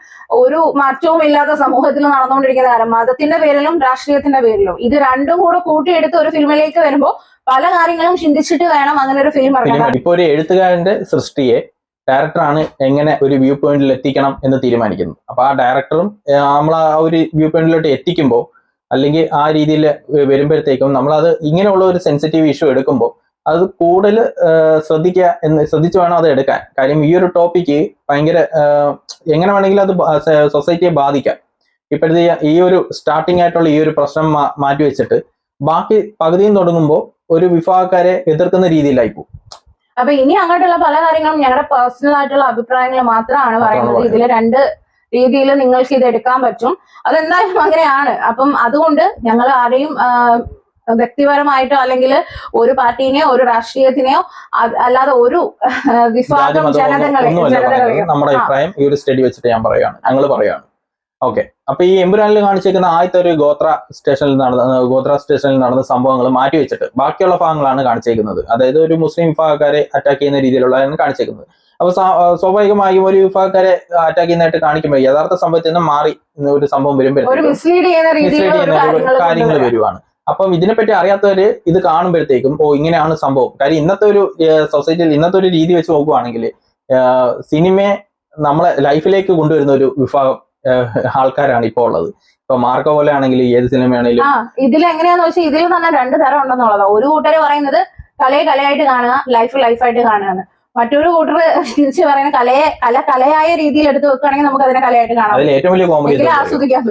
ഒരു മാറ്റവും ഇല്ലാത്ത സമൂഹത്തിൽ നടന്നുകൊണ്ടിരിക്കുന്ന കാരണം മതത്തിന്റെ പേരിലും രാഷ്ട്രീയത്തിന്റെ പേരിലും. ഇത് രണ്ടും കൂടെ കൂട്ടിയെടുത്ത് ഒരു ഫിലിമിലേക്ക് വരുമ്പോൾ പല കാര്യങ്ങളും ചിന്തിച്ചിട്ട് വേണം അങ്ങനെ ഒരു ഫിലിം ഇറങ്ങാൻ ഇപ്പൊ ഒരു എഴുത്തുകാരന്റെ സൃഷ്ടിയെ ഡയറക്ടറാണ് എങ്ങനെ ഒരു വ്യൂ പോയിന്റിൽ എത്തിക്കണം എന്ന് തീരുമാനിക്കുന്നത്. അപ്പൊ ആ ഡയറക്ടറും നമ്മൾ ആ ഒരു വ്യൂ പോയിന്റിലോട്ട് എത്തിക്കുമ്പോൾ അല്ലെങ്കിൽ ആ രീതിയിൽ വരുമ്പോഴത്തേക്കും നമ്മളത് ഇങ്ങനെയുള്ള ഒരു സെൻസിറ്റീവ് ഇഷ്യൂ എടുക്കുമ്പോൾ അത് കൂടുതൽ ശ്രദ്ധിക്കുക എന്ന് ശ്രദ്ധിച്ചു വേണം അത് എടുക്കാൻ. കാര്യം ഈ ഒരു ടോപ്പിക്ക് ഭയങ്കര എങ്ങനെ വേണമെങ്കിലും അത് സൊസൈറ്റിയെ ബാധിക്കാം. ഇപ്പോഴത്തെ ഈ ഒരു സ്റ്റാർട്ടിംഗ് ആയിട്ടുള്ള ഈ ഒരു പ്രശ്നം മാറ്റി വെച്ചിട്ട് ബാക്കി പകുതിയും തുടങ്ങുമ്പോൾ ഒരു വിഭാഗക്കാരെ എതിർക്കുന്ന രീതിയിലായി പോകും. അപ്പൊ ഇനി അങ്ങോട്ടുള്ള പല കാര്യങ്ങളും ഞങ്ങളുടെ പേഴ്സണൽ ആയിട്ടുള്ള അഭിപ്രായങ്ങൾ മാത്രമാണ് പറയുന്നത്. ഇതിലെ രണ്ട് രീതിയിൽ നിങ്ങൾക്ക് ഇത് എടുക്കാൻ പറ്റും. അതെന്തായാലും അങ്ങനെയാണ്. അപ്പം അതുകൊണ്ട് ഞങ്ങൾ ആരെയും വ്യക്തിപരമായിട്ടോ അല്ലെങ്കിൽ ഒരു പാർട്ടീനെയോ ഒരു രാഷ്ട്രീയത്തിനെയോ അല്ലാതെ ഒരു വിഭാഗം ജനതകളെ നമ്മുടെ അഭിപ്രായം ഈ ഒരു സ്റ്റഡി വെച്ചിട്ട് ഞാൻ പറയുകയാണ്. ഞങ്ങൾ പറയുകയാണ്. ഓക്കെ. അപ്പൊ ഈ എമ്പുരാനിൽ കാണിച്ചേക്കുന്ന ആദ്യത്തെ ഒരു ഗോത്ര സ്റ്റേഷനിൽ നടന്ന ഗോത്ര സ്റ്റേഷനിൽ നടന്ന സംഭവങ്ങൾ മാറ്റി വെച്ചിട്ട് ബാക്കിയുള്ള ഭാഗങ്ങളാണ് കാണിച്ചേക്കുന്നത്. അതായത് ഒരു മുസ്ലിം വിഭാഗക്കാരെ അറ്റാക്ക് ചെയ്യുന്ന രീതിയിലുള്ളതാണ് കാണിച്ചേക്കുന്നത്. അപ്പൊ സ്വാ- സ്വാഭാവികമായും ഒരു വിഭാഗക്കാരെ അറ്റാക്ക് ചെയ്യുന്നതായിട്ട് കാണിക്കുമ്പോൾ യഥാർത്ഥ സംഭവത്തിൽ നിന്ന് മാറി ഒരു സംഭവം വരുമ്പോഴത്തേക്കും കാര്യങ്ങൾ വരുവാണ്. അപ്പം ഇതിനെപ്പറ്റി അറിയാത്തവര് ഇത് കാണുമ്പോഴത്തേക്കും ഓ ഇങ്ങനെയാണ് സംഭവം. കാര്യം ഇന്നത്തെ ഒരു സൊസൈറ്റിയിൽ ഇന്നത്തെ ഒരു രീതി വെച്ച് നോക്കുവാണെങ്കിൽ സിനിമയെ നമ്മളെ ലൈഫിലേക്ക് കൊണ്ടുവരുന്ന ഒരു വിഭാഗം ആൾക്കാരാണ് ഇപ്പോൾ ഉള്ളത്. ഇപ്പൊ മാർക്കോ പോലെ ആണെങ്കിലും ഏത് സിനിമയാണെങ്കിലും ഇതിൽ എങ്ങനെയാന്ന് വെച്ചാൽ ഇതിൽ തന്നെ രണ്ട് തരം ഉണ്ടെന്നുള്ളതാ. ഒരു കൂട്ടര് പറയുന്നത് കലയെ കലയായിട്ട് കാണുക ലൈഫ് ലൈഫായിട്ട് കാണുക മറ്റൊരു കൂട്ടർ തിരിച്ച് പറയുന്ന കലയെ കല കലയായ രീതിയിൽ എടുത്തു വെക്കുകയാണെങ്കിൽ നമുക്ക് അതിനെ കലയായിട്ട് കാണാം. അതിൽ ഏറ്റവും വലിയ കോമഡി ആസ്വദിക്കാൻ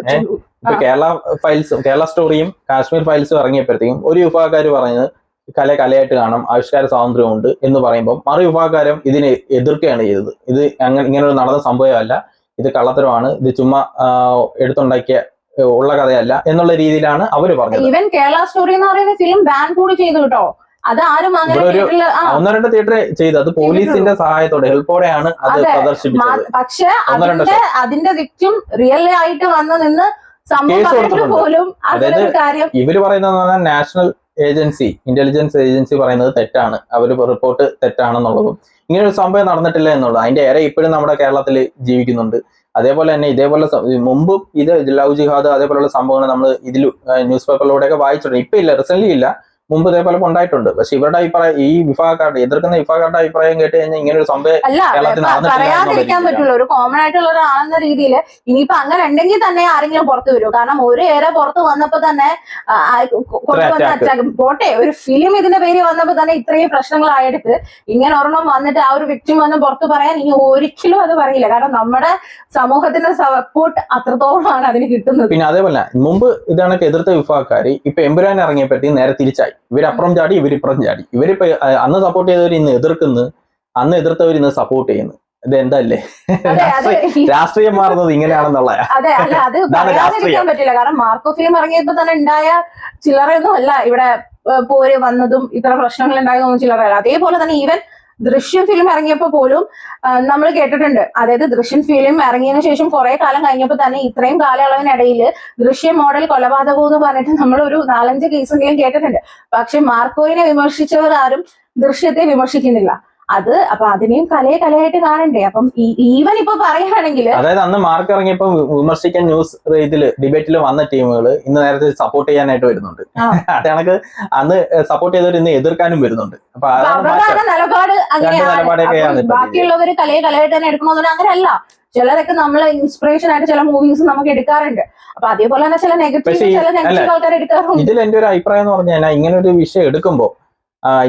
കേരള ഫയൽസും കേരള സ്റ്റോറിയും കാശ്മീർ ഫയൽസും ഇറങ്ങിയപ്പോഴത്തേക്കും ഒരു വിഭാഗക്കാർ പറയുന്നത് കല കലയായിട്ട് കാണാം ആവിഷ്കാര സ്വാതന്ത്ര്യമുണ്ട് എന്ന് പറയുമ്പോൾ മറു വിഭാഗക്കാരും ഇതിനെ എതിർക്കുകയാണ് ചെയ്തത്. ഇത് അങ്ങനെ ഇങ്ങനെ ഒരു നടന്ന സംഭവമല്ല. ഇത് കള്ളത്തരമാണ് ഇത് ചുമ്മാ എടുത്തുണ്ടാക്കിയ ഉള്ള കഥയല്ല എന്നുള്ള രീതിയിലാണ് അവർ പറഞ്ഞത്. ഈവൻ കേരള സ്റ്റോറി എന്ന് പറയുന്ന ഫിലിം ബാൻ കൂടി ചെയ്തു കേട്ടോ. അത് ആരും ഒന്നോ രണ്ടോ തിയേറ്റർ ചെയ്ത്. അത് പോലീസിന്റെ സഹായത്തോടെ ഹെൽപ്പോടെയാണ് അത് പ്രദർശിപ്പിച്ചത്. പക്ഷെ അതിന്റെ അതിന്റെ വിക്റ്റും റിയൽ ആയിട്ട് വന്ന് നിന്ന് സംഭവം പോലും ഇവർ പറയുന്നത് നാഷണൽ ഏജൻസി ഇന്റലിജൻസ് ഏജൻസി പറയുന്നത് തെറ്റാണ്. അവർ റിപ്പോർട്ട് തെറ്റാണെന്നുള്ളതും. ഇങ്ങനെ ഒരു സംഭവം നടന്നിട്ടില്ല എന്നുള്ളത്. അതിന്റെ ഏറെ ഇപ്പോഴും നമ്മുടെ കേരളത്തിൽ ജീവിക്കുന്നുണ്ട്. അതേപോലെ തന്നെ ഇതേപോലെ മുമ്പ് ഇത് ലവ് ജിഹാദ് അതേപോലെയുള്ള സംഭവങ്ങൾ നമ്മൾ ഇതിൽ ന്യൂസ് പേപ്പറിലൂടെയൊക്കെ വായിച്ചിട്ടുണ്ട്. ഇപ്പൊ ഇല്ല റീസെന്റ് ഇല്ല. മുമ്പ് ഇതേപോലെ ഉണ്ടായിട്ടുണ്ട്. പക്ഷെ ഇവരുടെ അഭിപ്രായം ഈ വിഭാഗക്കാരുടെ എതിർക്കുന്ന വിഭാഗക്കാരുടെ അഭിപ്രായം കേട്ട് കഴിഞ്ഞാൽ ഇങ്ങനെ ഒരു സംഭവം അല്ല കേരളത്തിൽ പ- പറയാതിരിക്കാൻ എന്നുള്ള ഒരു കോമൺ ആയിട്ടുള്ള ഒരാളെന്ന രീതിയിൽ ഇനിയിപ്പോ അങ്ങനെ ഉണ്ടെങ്കിൽ തന്നെ ആരെങ്കിലും പുറത്തു വരും. കാരണം ഒരു ഏറെ പുറത്ത് വന്നപ്പോ തന്നെ. പോട്ടെ ഒരു ഫിലിം ഇതിന്റെ പേര് വന്നപ്പോ തന്നെ ഇത്രയും പ്രശ്നങ്ങളായെടുത്ത് ഇങ്ങനെ ഒരെണ്ണം വന്നിട്ട് ആ ഒരു വ്യക്തി വന്ന് പുറത്ത് പറയാൻ ഇനി ഒരിക്കലും അത് പറയില്ല. കാരണം നമ്മുടെ സമൂഹത്തിന്റെ സപ്പോർട്ട് അത്രത്തോളമാണ് അതിന് കിട്ടുന്നത്. പിന്നെ അതേപോലെ മുമ്പ് ഇതാണൊക്കെ എതിർത്ത വിഭാഗക്കാര് ഇപ്പൊ എമ്പുരാൻ ഇറങ്ങിയപ്പോഴത്തേക്ക് നേരെ തിരിച്ചായി. ഇവരപ്പുറം ചാടി ഇവരിപ്പുറം ചാടി. ഇവരിപ്പോ അന്ന് സപ്പോർട്ട് ചെയ്തവർ ഇന്ന് എതിർക്കുന്നു. അന്ന് എതിർത്തവർ ഇന്ന് സപ്പോർട്ട് ചെയ്യുന്നു. ഇത് എന്തല്ലേ രാഷ്ട്രീയം മാറുന്നത് ഇങ്ങനെയാണെന്നുള്ള. അതെ അല്ല അത് ഇതാണ് പറയാതിരിക്കാൻ പറ്റില്ല. കാരണം മാർക്കോ ഫിലിം ഇറങ്ങിയപ്പോ തന്നെ ഉണ്ടായ ചില്ലറയൊന്നും അല്ല ഇവിടെ പോര് വന്നതും ഇത്ര പ്രശ്നങ്ങൾ ഉണ്ടായതൊന്നും ചില്ലറയല്ല. അതേപോലെ തന്നെ ഈവൻ ദൃശ്യം ഫിലിം ഇറങ്ങിയപ്പോ പോലും നമ്മൾ കേട്ടിട്ടുണ്ട്. അതായത് ദൃശ്യം ഫിലിം ഇറങ്ങിയതിനു ശേഷം കുറെ കാലം കഴിഞ്ഞപ്പോൾ തന്നെ ഇത്രയും കാലയളവിനിടയിൽ ദൃശ്യം മോഡൽ കൊലപാതകം എന്ന് പറഞ്ഞിട്ട് നമ്മൾ ഒരു നാലഞ്ച് കേസെങ്കിലും കേട്ടിട്ടുണ്ട്. പക്ഷെ മാർക്കോയിനെ വിമർശിച്ചവർ ആരും ദൃശ്യത്തെ വിമർശിക്കുന്നില്ല. അത് അപ്പൊ അതിനെയും കലയെ കലയായിട്ട് കാണണ്ടേ? അപ്പം ഈവൻ ഇപ്പൊ പറയുകയാണെങ്കിൽ അതായത് അന്ന് മാർക്ക് ഇറങ്ങിയപ്പോ വിമർശിക്കാൻ ന്യൂസ് ഇതിൽ ഡിബേറ്റിൽ വന്ന ടീമുകൾ ഇന്ന് നേരത്തെ സപ്പോർട്ട് ചെയ്യാനായിട്ട് വരുന്നുണ്ട്. അത് കണക്ക് അന്ന് സപ്പോർട്ട് ചെയ്തവർ ഇന്ന് എതിർക്കാനും വരുന്നുണ്ട്. അപ്പൊ നിലപാട് അങ്ങനെയാണ്. ബാക്കിയുള്ളവര് കലയെ കലയായിട്ട് തന്നെ എടുക്കണമെന്ന് അങ്ങനെയല്ല ചിലരൊക്കെ നമ്മളെ ഇൻസ്പിറേഷൻ ആയിട്ട് ചില മൂവീസ് നമുക്ക് എടുക്കാറുണ്ട്. അപ്പൊ അതേപോലെ തന്നെ ചില നെഗറ്റീവ് ചില നെഗറ്റീവ് ആൾക്കാർ എടുക്കാറുണ്ട്. ഇതിൽ എന്റെ ഒരു അഭിപ്രായം എന്ന് പറഞ്ഞാൽ ഇങ്ങനെ ഒരു വിഷയം എടുക്കുമ്പോൾ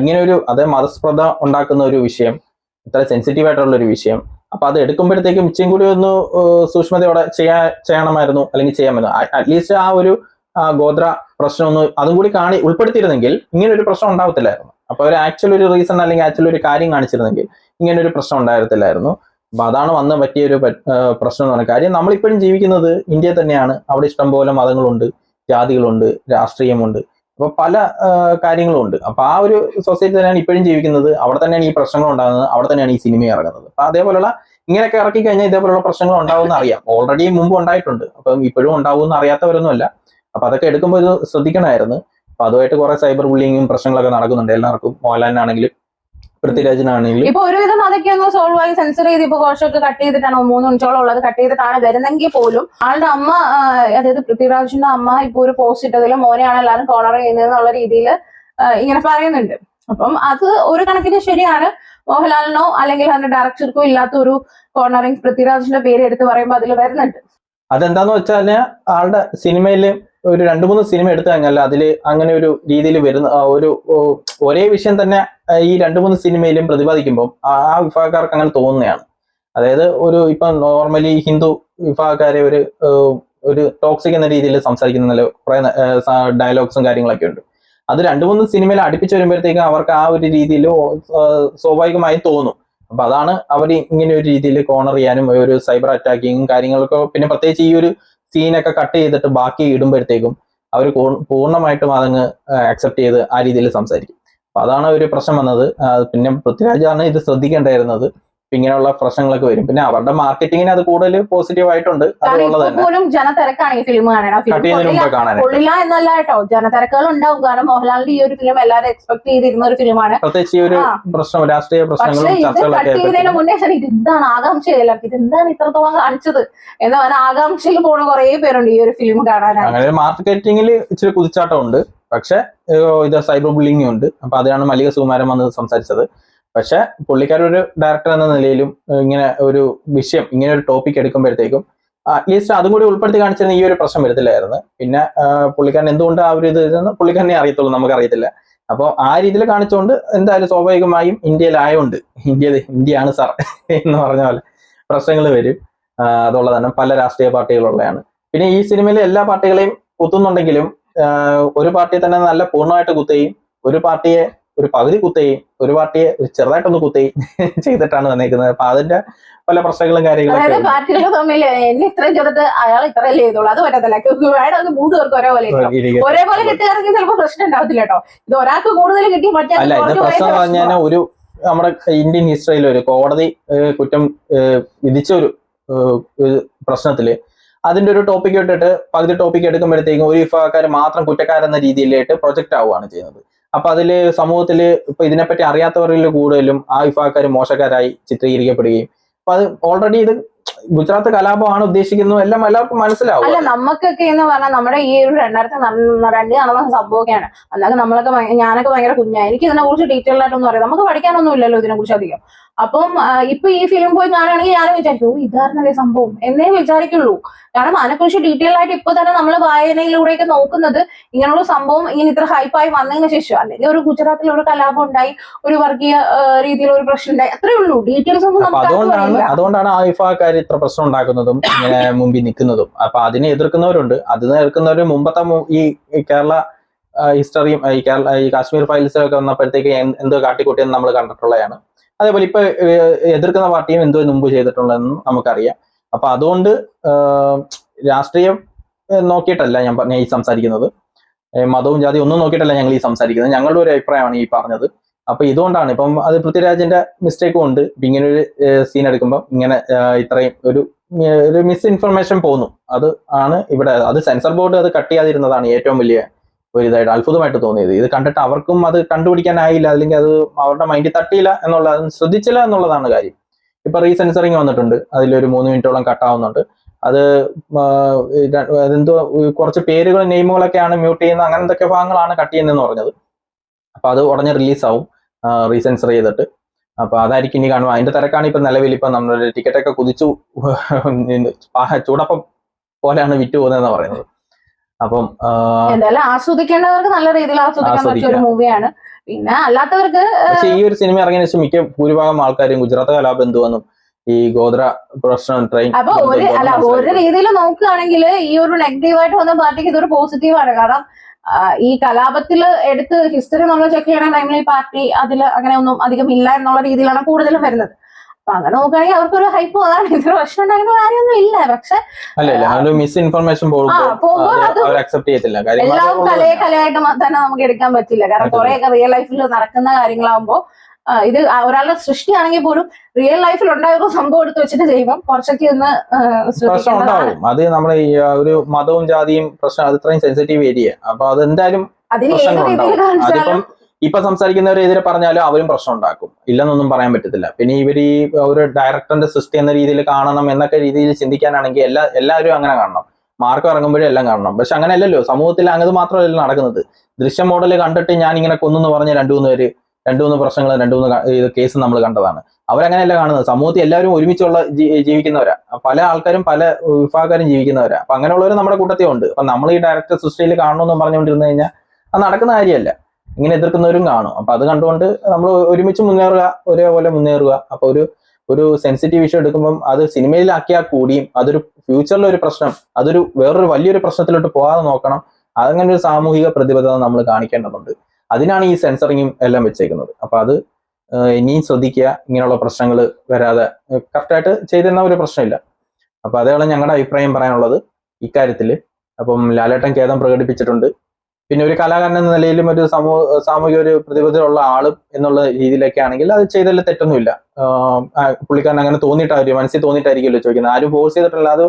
ഇങ്ങനെ ഒരു അത് മതസ്പ്രദ ഉണ്ടാക്കുന്ന ഒരു വിഷയം ഇത്ര സെൻസിറ്റീവ് ആയിട്ടുള്ള ഒരു വിഷയം. അപ്പൊ അത് എടുക്കുമ്പോഴത്തേക്കും ഇച്ചയും കൂടി ഒന്ന് സൂക്ഷ്മതയോടെ ചെയ്യാ ചെയ്യണമായിരുന്നു അല്ലെങ്കിൽ ചെയ്യാമായിരുന്നു. അറ്റ്ലീസ്റ്റ് ആ ഒരു ഗോത്ര പ്രശ്നം ഒന്ന് അതും കൂടി കാണി ഉൾപ്പെടുത്തിയിരുന്നെങ്കിൽ ഇങ്ങനെ ഒരു പ്രശ്നം ഉണ്ടാവത്തില്ലായിരുന്നു. അപ്പൊ ഒരു ആക്ച്വൽ ഒരു റീസൺ അല്ലെങ്കിൽ ആക്ച്വൽ ഒരു കാര്യം കാണിച്ചിരുന്നെങ്കിൽ ഇങ്ങനെ ഒരു പ്രശ്നം ഉണ്ടായിരുന്നില്ലായിരുന്നു അപ്പൊ അതാണ് വന്ന് പറ്റിയ ഒരു പ്രശ്നം എന്ന് പറഞ്ഞ കാര്യം. നമ്മളിപ്പോഴും ജീവിക്കുന്നത് ഇന്ത്യ തന്നെയാണ്. അവിടെ ഇഷ്ടംപോലെ മതങ്ങളുണ്ട് ജാതികളുണ്ട് രാഷ്ട്രീയമുണ്ട്. അപ്പൊ പല കാര്യങ്ങളും ഉണ്ട് അപ്പൊ ആ ഒരു സൊസൈറ്റി തന്നെയാണ് ഇപ്പോഴും ജീവിക്കുന്നത്. അവിടെ തന്നെയാണ് ഈ പ്രശ്നങ്ങൾ ഉണ്ടാകുന്നത്. അവിടെ തന്നെയാണ് ഈ സിനിമ ഇറങ്ങുന്നത്. അപ്പൊ അതേപോലുള്ള ഇങ്ങനെയൊക്കെ ഇറക്കി കഴിഞ്ഞാൽ ഇതേപോലെയുള്ള പ്രശ്നങ്ങൾ ഉണ്ടാവുമെന്ന് അറിയാം. ഓൾറെഡി മുമ്പ് ഉണ്ടായിട്ടുണ്ട്. അപ്പം ഇപ്പോഴും ഉണ്ടാവുമെന്ന് അറിയാത്തവരൊന്നുമല്ല. അപ്പൊ അതൊക്കെ എടുക്കുമ്പോൾ ഇത് ശ്രദ്ധിക്കണമായിരുന്നു. അപ്പൊ അതുമായിട്ട് കുറെ സൈബർ ബുള്ളിങ്ങും പ്രശ്നങ്ങളൊക്കെ നടക്കുന്നുണ്ട്. എല്ലാവർക്കും മോഹൻലാലിനാണെങ്കിലും. പൃഥ്വിരാജിനാണെങ്കിലും ഇപ്പൊ ഒരുവിധം അതൊക്കെ ഒന്ന് സോൾവ് ആയി സെൻസർ ചെയ്ത് ഇപ്പൊ കുറച്ചൊക്കെ കട്ട് ചെയ്തിട്ടാണ് മൂന്ന് മണിച്ചോളം ഉള്ളത് കട്ട് ചെയ്തിട്ടാണ് വരുന്നെങ്കിൽ പോലും ആളുടെ അമ്മ അതായത് പൃഥ്വിരാജിന്റെ അമ്മ ഇപ്പൊ ഒരു പോസ്റ്റ് ഇട്ടതിൽ മോനെയാണ് എല്ലാവരും കോർണർ ചെയ്യുന്നത് എന്നുള്ള രീതിയിൽ ഇങ്ങനെ പറയുന്നുണ്ട്. അപ്പം അത് ഒരു കണക്കിന് ശരിയാണ്. മോഹൻലാലിനോ അല്ലെങ്കിൽ അതിന്റെ ഡയറക്ടർക്കോ ഇല്ലാത്ത ഒരു കോർണറിങ് പൃഥ്വിരാജിന്റെ പേര് എടുത്ത് പറയുമ്പോൾ അതിൽ വരുന്നുണ്ട്. അതെന്താന്ന് വെച്ചാൽ ആളുടെ സിനിമയിൽ ഒരു രണ്ട് മൂന്ന് സിനിമ എടുത്തു കഴിഞ്ഞാൽ അതിൽ അങ്ങനെ ഒരു രീതിയിൽ വരുന്ന ഒരു ഒരേ വിഷയം തന്നെ ഈ രണ്ട് മൂന്ന് സിനിമയിലും പ്രതിപാദിക്കുമ്പോൾ ആ വിഭാഗക്കാർക്ക് അങ്ങനെ തോന്നുന്നതാണ്. അതായത് ഒരു ഇപ്പൊ നോർമലി ഹിന്ദു വിഭാഗക്കാരെ ഒരു ഒരു ടോക്സിക് എന്ന രീതിയിൽ സംസാരിക്കുന്ന നല്ല കുറെ ഡയലോഗ്സും കാര്യങ്ങളൊക്കെ ഉണ്ട്. അത് രണ്ട് മൂന്ന് സിനിമയിൽ അടുപ്പിച്ച് വരുമ്പോഴത്തേക്കും അവർക്ക് ആ ഒരു രീതിയിൽ സ്വാഭാവികമായി തോന്നും. അപ്പൊ അതാണ് അവർ ഇങ്ങനെ ഒരു രീതിയിൽ കോർണർ ചെയ്യാനും ഒരു സൈബർ അറ്റാക്കിങ്ങും കാര്യങ്ങളൊക്കെ പിന്നെ പ്രത്യേകിച്ച് ഈ ഒരു സീനൊക്കെ കട്ട് ചെയ്തിട്ട് ബാക്കി ഇടുമ്പോഴത്തേക്കും അവർ പൂർണമായിട്ടും അതങ്ങ് അക്സെപ്റ്റ് ചെയ്ത് ആ രീതിയിൽ സംസാരിക്കും. അപ്പൊ അതാണ് ഒരു പ്രശ്നം വന്നത്. പിന്നെ പൃഥ്വിരാജാണ് ഇത് ശ്രദ്ധിക്കേണ്ടായിരുന്നത്. ഇങ്ങനെയുള്ള പ്രശ്നങ്ങളൊക്കെ വരും. പിന്നെ അവരുടെ മാർക്കറ്റിങ്ങിന് അത് കൂടുതൽ പോസിറ്റീവ് ആയിട്ടുണ്ട്. പോലും ജനത്തിരക്കാണ് ഈ ഫിലിം കാണാൻ ആ കട്ട് ഫിലിം ചെയ്യുന്നതിന് മുമ്പ് കാണാനായിട്ട്. കൊള്ളില്ല എന്നല്ല കേട്ടോ. ജനത്തിരക്കുകൾ ഉണ്ടാവും. കാരണം മോഹൻലാലിന്റെ ഈ ഒരു ഫിലിം എല്ലാവരും എക്സ്പെക്ട് ചെയ്തിരുന്ന ഒരു ഫിലിമാണ് പ്രത്യേകിച്ച് ഈ ഒരു പ്രശ്നം രാഷ്ട്രീയ പ്രശ്നങ്ങളും ചർച്ചകളൊക്കെ മുന്നേ തന്നെ ഇത് എന്താണ് ആകാംക്ഷയല്ല ഇത് എന്താണ് ഇത്രത്തോളം കാണിച്ചത്? എന്ന് പറഞ്ഞാൽ ആകാംക്ഷയിൽ പോണ കുറെ പേരുണ്ട് ഈ ഒരു ഫിലിം കാണാനായി അങ്ങനെ മാർക്കറ്റിംഗിൽ ഇച്ചിരി കുതിച്ചാട്ടം ഉണ്ട് പക്ഷെ ഇത് സൈബർ ബുള്ളിങ് ഉണ്ട്. അപ്പൊ അതിനാണ് മല്ലിക സുകുമാരൻ വന്ന് സംസാരിച്ചത്. പക്ഷെ പുള്ളിക്കാരൻ ഒരു ഡയറക്ടർ എന്ന നിലയിലും ഇങ്ങനെ ഒരു വിഷയം ഇങ്ങനെ ഒരു ടോപ്പിക് എടുക്കുമ്പോഴത്തേക്കും അറ്റ്ലീസ്റ്റ് അതും കൂടി ഉൾപ്പെടുത്തി കാണിച്ചിരുന്ന ഈ ഒരു പ്രശ്നം വരത്തില്ലായിരുന്നു. പിന്നെ പുള്ളിക്കാരൻ എന്തുകൊണ്ട് ആ ഒരു ഇത് പുള്ളിക്കാരനെ അറിയത്തുള്ളൂ നമുക്ക് അറിയത്തില്ല അപ്പോൾ ആ രീതിയിൽ കാണിച്ചുകൊണ്ട് എന്തായാലും സ്വാഭാവികമായും ഇന്ത്യയിലായോണ്ട് ഇന്ത്യ ഇന്ത്യയാണ് സാർ എന്ന് പറഞ്ഞ പോലെ പ്രശ്നങ്ങൾ വരും. അതുള്ള തന്നെ പല രാഷ്ട്രീയ പാർട്ടികളുള്ളതാണ് പിന്നെ ഈ സിനിമയിലെ എല്ലാ പാർട്ടികളെയും കുത്തുന്നുണ്ടെങ്കിലും ഒരു പാർട്ടിയെ തന്നെ നല്ല പൂർണമായിട്ട് കുത്തുകയും ഒരു പാർട്ടിയെ ഒരു പകുതി കുത്തുകയും ഒരു പാർട്ടിയെ ഒരു ചെറുതായിട്ടൊന്ന് കുത്തുകയും ചെയ്തിട്ടാണ് വന്നേക്കുന്നത് അപ്പൊ അതിന്റെ പല പ്രശ്നങ്ങളും കാര്യങ്ങളും. പാർട്ടികൾ തമ്മിൽ എന്നെ ഇത്രയും ചെയ്തിട്ട് അയാൾ ഇത്രയല്ലേ ചെയ്തോളൂ അത് പറ്റത്തില്ല വേണം അത് മൂന്ന് പേർക്ക് ഒരേപോലെ ഇരിക്കണം. ഇരിക്കുക. ഒരേപോലെ കിട്ടുകയാണെങ്കിൽ ചിലപ്പോൾ പ്രശ്നം ഉണ്ടാവത്തില്ല കേട്ടോ ഇത് ഒരാൾക്ക് കൂടുതൽ കിട്ടി മറ്റേ അല്ല ഇത് പ്രശ്നം പറഞ്ഞാൽ ഒരു നമ്മുടെ ഇന്ത്യൻ ഹിസ്റ്ററിയിൽ ഒരു കോടതി കുറ്റം വിധിച്ച ഒരു ഒരു പ്രശ്നത്തിൽ അതിന്റെ ഒരു ടോപ്പിക് ഇട്ടിട്ട് പകുതി ടോപ്പിക് എടുക്കുമ്പോഴത്തേക്കും ഒരു വിഭാഗക്കാർ മാത്രം കുറ്റക്കാരെന്ന രീതിയിലായിട്ട് പ്രൊജക്റ്റ് ആവുകയാണ് ചെയ്യുന്നത് അപ്പൊ അതിൽ സമൂഹത്തിൽ ഇപ്പൊ ഇതിനെപ്പറ്റി അറിയാത്തവരിൽ കൂടുതലും ആ വിഭാഗക്കാർ മോശക്കാരായി ചിത്രീകരിക്കപ്പെടുകയും. അപ്പൊ അത് ഓൾറെഡി ഇത് ഗുജറാത്ത് കലാപമാണ് ഉദ്ദേശിക്കുന്നത് എല്ലാം എല്ലാവർക്കും മനസ്സിലാവും. അല്ല നമുക്കൊക്കെ എന്ന് പറഞ്ഞാൽ നമ്മുടെ ഈ ഒരു രണ്ടായിരത്തി രണ്ട് നടന്ന സംഭവമൊക്കെയാണ്. അന്നൊക്കെ നമ്മളൊക്കെ ഞാനൊക്കെ ഭയങ്കര കുഞ്ഞാണ് എനിക്ക് ഇതിനെ കുറിച്ച് ഡീറ്റെയിൽ ആയിട്ടൊന്നും അറിയാം നമുക്ക് പഠിക്കാനൊന്നും ഇല്ലല്ലോ ഇതിനെ കുറിച്ച് അധികം. അപ്പം ഇപ്പൊ ഈ ഫിലിം പോയി കാണുകയാണെങ്കിൽ ഞാനും വിചാരിച്ചു "ഓ, ഇതായിരുന്നല്ലേ സംഭവം. എന്നേ വിചാരിക്കുള്ളൂ. കാരണം അതിനെക്കുറിച്ച് ഡീറ്റെയിൽ ആയിട്ട് ഇപ്പൊ തന്നെ നമ്മൾ വായനയിലൂടെയൊക്കെ നോക്കുന്നത് ഇങ്ങനെയുള്ള സംഭവം ഇങ്ങനെ ഇത്ര ഹൈപ്പായി വന്നതിന് ശേഷം അല്ലെങ്കിൽ ഒരു ഗുജറാത്തിൽ ഒരു കലാപം ഉണ്ടായി ഒരു വർഗീയ രീതിയിലുള്ള ഒരു പ്രശ്നം ഉണ്ടായി അത്രേ ഉള്ളൂ. ഡീറ്റെയിൽസ് ഒന്നും നമുക്ക് അതുകൊണ്ടാണ് അതുകൊണ്ടാണ് ആ വിഭാഗക്കാർ ഇത്ര പ്രശ്നം ഉണ്ടാക്കുന്നതും ഇങ്ങനെ മുമ്പിൽ നിൽക്കുന്നതും. അപ്പൊ അതിനെ എതിർക്കുന്നവരുണ്ട്. അതിനെ എതിർക്കുന്നവർ മുമ്പത്തെ ഈ കേരള ഹിസ്റ്ററിയും ഈ കേരള ഈ കാശ്മീർ ഫയൽസും ഒക്കെ വന്നപ്പോഴത്തേക്ക് എന്തോ കാട്ടിക്കൂട്ടിയെന്ന് നമ്മൾ കണ്ടിട്ടുള്ളതാണ്. അതേപോലെ ഇപ്പൊ എതിർക്കുന്ന പാർട്ടിയും എന്തോ മുമ്പ് ചെയ്തിട്ടുള്ളതെന്ന് നമുക്കറിയാം. അപ്പൊ അതുകൊണ്ട് രാഷ്ട്രീയം നോക്കിയിട്ടല്ല ഞാൻ പറഞ്ഞ ഈ സംസാരിക്കുന്നത്. മതവും ജാതി ഒന്നും നോക്കിയിട്ടല്ല ഞങ്ങൾ ഈ സംസാരിക്കുന്നത്. ഞങ്ങളുടെ ഒരു അഭിപ്രായമാണ് ഈ പറഞ്ഞത്. അപ്പൊ ഇതുകൊണ്ടാണ്. ഇപ്പം അത് പൃഥ്വിരാജിന്റെ മിസ്റ്റേക്കും ഉണ്ട്. ഇങ്ങനെ ഒരു സീൻ എടുക്കുമ്പോൾ ഇങ്ങനെ ഇത്രയും ഒരു ഒരു മിസ് ഇൻഫർമേഷൻ പോന്നു. അത് ആണ് ഇവിടെ അത് സെൻസർ ബോർഡ് അത് കട്ട് ചെയ്യാതിരുന്നതാണ് ഏറ്റവും വലിയ ഒരു ഇതായിട്ട് അത്ഭുതമായിട്ട് തോന്നിയത്. ഇത് കണ്ടിട്ട് അവർക്കും അത് കണ്ടുപിടിക്കാനായില്ല അല്ലെങ്കിൽ അത് അവരുടെ മൈൻഡിൽ തട്ടിയില്ല എന്നുള്ള ശ്രദ്ധിച്ചില്ല എന്നുള്ളതാണ് കാര്യം. ഇപ്പൊ റീസെൻസറിങ് വന്നിട്ടുണ്ട്. അതിലൊരു മൂന്ന് മിനിറ്റോളം കട്ടാവുന്നുണ്ട് അത് അതെന്തോ കുറച്ച് പേരുകൾ നെയിമുകളൊക്കെയാണ് മ്യൂട്ട് ചെയ്യുന്ന അങ്ങനെ എന്തൊക്കെ ഭാഗങ്ങളാണ് കട്ട് ചെയ്യുന്നതെന്ന് പറഞ്ഞത്. അപ്പൊ അത് ഉടനെ റിലീസാവും റീസെൻസർ ചെയ്തിട്ട്. അപ്പൊ അതായിരിക്കും ഇനി കാണുക. അതിന്റെ തിരക്കാണ് ഇപ്പൊ നിലവിൽ ഇപ്പൊ നമ്മുടെ ടിക്കറ്റ് ഒക്കെ കുതിച്ചു ചൂടപ്പം പോലെയാണ് വിറ്റ് പോകുന്നതെന്ന് പറയുന്നത്. അപ്പം എന്തായാലും ആസ്വദിക്കേണ്ടവർക്ക് നല്ല രീതിയിൽ ആസ്വദിക്കാൻ പറ്റിയ ഒരു. മൂവിയാണ് പിന്നെ അല്ലാത്തവർക്ക് പക്ഷെ ഈ ഒരു സിനിമ ഇറങ്ങിയ ശേഷം മിക്ക ഭൂരിഭാഗം ആൾക്കാരും ഗുജറാത്ത് കലാപം എന്തുവെന്നും ഈ ഗോദ്ര പ്രശ്നം ട്രെയിൻ അപ്പൊ ഒരു അല്ല ഒരു രീതിയിൽ നോക്കുകയാണെങ്കിൽ ഈ ഒരു നെഗറ്റീവായിട്ട് വന്ന പാർട്ടിക്ക് ഇതൊരു പോസിറ്റീവാണ് കാരണം ഈ കലാപത്തിൽ എടുത്ത് ഹിസ്റ്ററി നമ്മൾ ചെക്ക് ചെയ്യണ ടൈമിൽ ഈ പാർട്ടി അതിൽ അങ്ങനെ ഒന്നും അധികം ഇല്ല എന്നുള്ള രീതിയിലാണ് കൂടുതലും വരുന്നത്. അപ്പൊ അങ്ങനെ നോക്കുകയാണെങ്കിൽ അവർക്കൊരു ഹൈപ്പ് അതാണ് ഇത്ര പ്രശ്നം ഉണ്ടാകുന്ന കാര്യമൊന്നും ഇല്ല. പക്ഷെ എല്ലാം കലയെ. കലയായിട്ട് തന്നെ നമുക്ക് എടുക്കാൻ പറ്റില്ല. കാരണം. കുറെയൊക്കെ റിയൽ ലൈഫിൽ നടക്കുന്ന കാര്യങ്ങളാകുമ്പോ ആ, ഇത് ഒരാളുടെ സൃഷ്ടിയാണെങ്കിൽ പോലും റിയൽ ലൈഫിൽ ഉണ്ടായിരുന്ന സംഭവം എടുത്ത് വെച്ചിട്ട് ചെയ്യുമ്പോൾ കുറച്ചൊക്കെ ഒന്ന് പ്രശ്നം ഉണ്ടാവും. അത് നമ്മുടെ ഈ ഒരു മതവും ജാതിയും പ്രശ്നം അത് ഇത്രയും സെൻസിറ്റീവ് ഏരിയ അപ്പൊ അത് എന്തായാലും ഇപ്പൊ ഏത് എതിരെ അതിപ്പം ഇപ്പൊ സംസാരിക്കുന്നവരെതിരെ പറഞ്ഞാലും അവരും പ്രശ്നം ഉണ്ടാക്കും. ഇല്ലെന്നൊന്നും പറയാൻ പറ്റത്തില്ല. പിന്നെ ഇവർ ഈ ഒരു ഡയറക്ടറിന്റെ സൃഷ്ടി എന്ന രീതിയിൽ കാണണം എന്നൊക്കെ രീതിയിൽ ചിന്തിക്കാനാണെങ്കിൽ എല്ലാ എല്ലാവരും അങ്ങനെ കാണണം. മാർക്ക് ഇറങ്ങുമ്പോഴും എല്ലാം കാണണം. പക്ഷെ അങ്ങനെയല്ലല്ലോ. സമൂഹത്തിൽ അങ്ങനെ മാത്രമല്ല നടക്കുന്നത്. ദൃശ്യ മോഡൽ കണ്ടിട്ട് ഞാൻ ഇങ്ങനെ കൊന്നു പറഞ്ഞ രണ്ടു മൂന്ന് പേര് രണ്ടു മൂന്ന് പ്രശ്നങ്ങൾ രണ്ടു മൂന്ന് കേസ് നമ്മൾ കണ്ടതാണ്. അവരങ്ങനെയല്ല കാണുന്നത്. സമൂഹത്തിൽ എല്ലാവരും ഒരുമിച്ചുള്ള ജീവിക്കുന്നവരാ. പല ആൾക്കാരും പല വിഭാഗക്കാരും ജീവിക്കുന്നവരാ. അപ്പൊ അങ്ങനെയുള്ളവർ നമ്മുടെ കൂട്ടത്തിൽ ഉണ്ട്. അപ്പൊ നമ്മൾ ഈ ഡയറക്ടർ സൃഷ്ടിയിൽ കാണണമെന്ന് പറഞ്ഞുകൊണ്ടിരുന്നു കഴിഞ്ഞാൽ അത് നടക്കുന്ന കാര്യമല്ല ഇങ്ങനെ എതിർക്കുന്നവരും കാണും. അപ്പൊ അത് കണ്ടുകൊണ്ട് നമ്മൾ ഒരുമിച്ച് മുന്നേറുക ഒരേപോലെ മുന്നേറുക. അപ്പൊ ഒരു ഒരു സെൻസിറ്റീവ് ഇഷ്യൂ എടുക്കുമ്പം അത് സിനിമയിലാക്കിയാൽ കൂടിയും അതൊരു ഫ്യൂച്ചറിലെ ഒരു പ്രശ്നം അതൊരു വേറൊരു വലിയൊരു പ്രശ്നത്തിലോട്ട് പോകാതെ നോക്കണം. അതങ്ങനെ ഒരു സാമൂഹിക പ്രതിബദ്ധത നമ്മൾ കാണിക്കേണ്ടതുണ്ട്. അതിനാണ് ഈ സെൻസറിങ്ങും എല്ലാം വെച്ചേക്കുന്നത്. അപ്പൊ അത് ഇനിയും ശ്രദ്ധിക്കുക. ഇങ്ങനെയുള്ള പ്രശ്നങ്ങൾ വരാതെ കറക്റ്റായിട്ട് ചെയ്തിരുന്ന ഒരു പ്രശ്നമില്ല. അപ്പൊ അതേപോലെ ഞങ്ങളുടെ അഭിപ്രായം പറയാനുള്ളത് ഇക്കാര്യത്തിൽ അപ്പം ലാലേട്ടൻ ഖേദം പ്രകടിപ്പിച്ചിട്ടുണ്ട്. പിന്നെ ഒരു കലാകാരൻ എന്ന നിലയിലും ഒരു സമൂഹ സാമൂഹിക ഒരു പ്രതിബദ്ധതയുള്ള ആളും എന്നുള്ള രീതിയിലൊക്കെ ആണെങ്കിൽ അത് ചെയ്തതിൽ തെറ്റൊന്നുമില്ല. പുള്ളിക്കാരൻ അങ്ങനെ തോന്നിയിട്ടായിരിക്കും മനസ്സിൽ തോന്നിയിട്ടായിരിക്കുമല്ലോ ചോദിക്കുന്നത്. ആരും ഫോഴ്സ് ചെയ്തിട്ടില്ല. അത്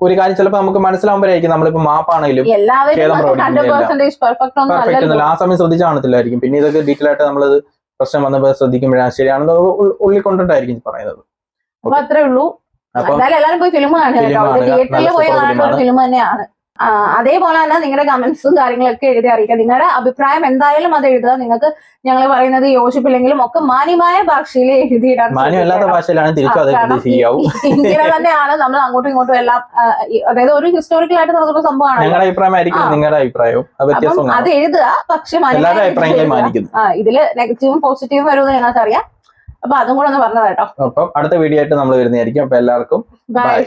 ഒരു കാര്യം ചിലപ്പോൾ നമുക്ക് മനസ്സിലാവുമ്പോഴായിരിക്കും നമ്മളിപ്പോ മാപ്പാണെങ്കിലും പെർഫെക്റ്റ് ഒന്നുമില്ല. ആ സമയം ശ്രദ്ധിച്ച് കാണത്തില്ലായിരിക്കും പിന്നെ ഇതൊക്കെ ഡീറ്റെയിൽ ആയിട്ട് നമ്മൾ പ്രശ്നം വന്നപ്പോൾ ശ്രദ്ധിക്കുമ്പോഴാണ് ശരിയാണെന്ന് ഉള്ളിക്കൊണ്ടിട്ടായിരിക്കും ഉള്ളിൽ കൊണ്ടിട്ടായിരിക്കും പറയുന്നത്. അപ്പൊ അത്രേ ഉള്ളൂ. എല്ലാവരും പോയി ഫിലിം കാണുക. തിയേറ്ററിൽ പോയി കാണേണ്ട ഒരു. ഫിലിം തന്നെയാണ്. അതേപോലെ തന്നെ നിങ്ങളുടെ കമന്റ്സും കാര്യങ്ങളൊക്കെ എഴുതി അറിയിക്കുക. നിങ്ങളുടെ അഭിപ്രായം എന്തായാലും അത് എഴുതുക. നിങ്ങൾക്ക് ഞങ്ങൾ പറയുന്നത് യോജിപ്പില്ലെങ്കിലും ഒക്കെ മാന്യമായ ഭാഷയിൽ എഴുതിയിടാൻ ഇങ്ങനെ തന്നെയാണ് നമ്മൾ അങ്ങോട്ടും ഇങ്ങോട്ടും എല്ലാം അതായത് ഒരു ഹിസ്റ്റോറിക്കൽ ആയിട്ട് നടക്കുന്ന സംഭവമാണ് അത് എഴുതുക പക്ഷെ ഇതിൽ നെഗറ്റീവും പോസിറ്റീവും വരുമെന്ന് ഞങ്ങൾക്ക് അറിയാം അപ്പൊ അതും കൂടെ ഒന്ന് പറഞ്ഞതാട്ടോ അപ്പം അടുത്ത വീഡിയോ ആയിട്ട് നമ്മൾ വരുന്നതായിരിക്കും. അപ്പൊ എല്ലാവർക്കും ബൈ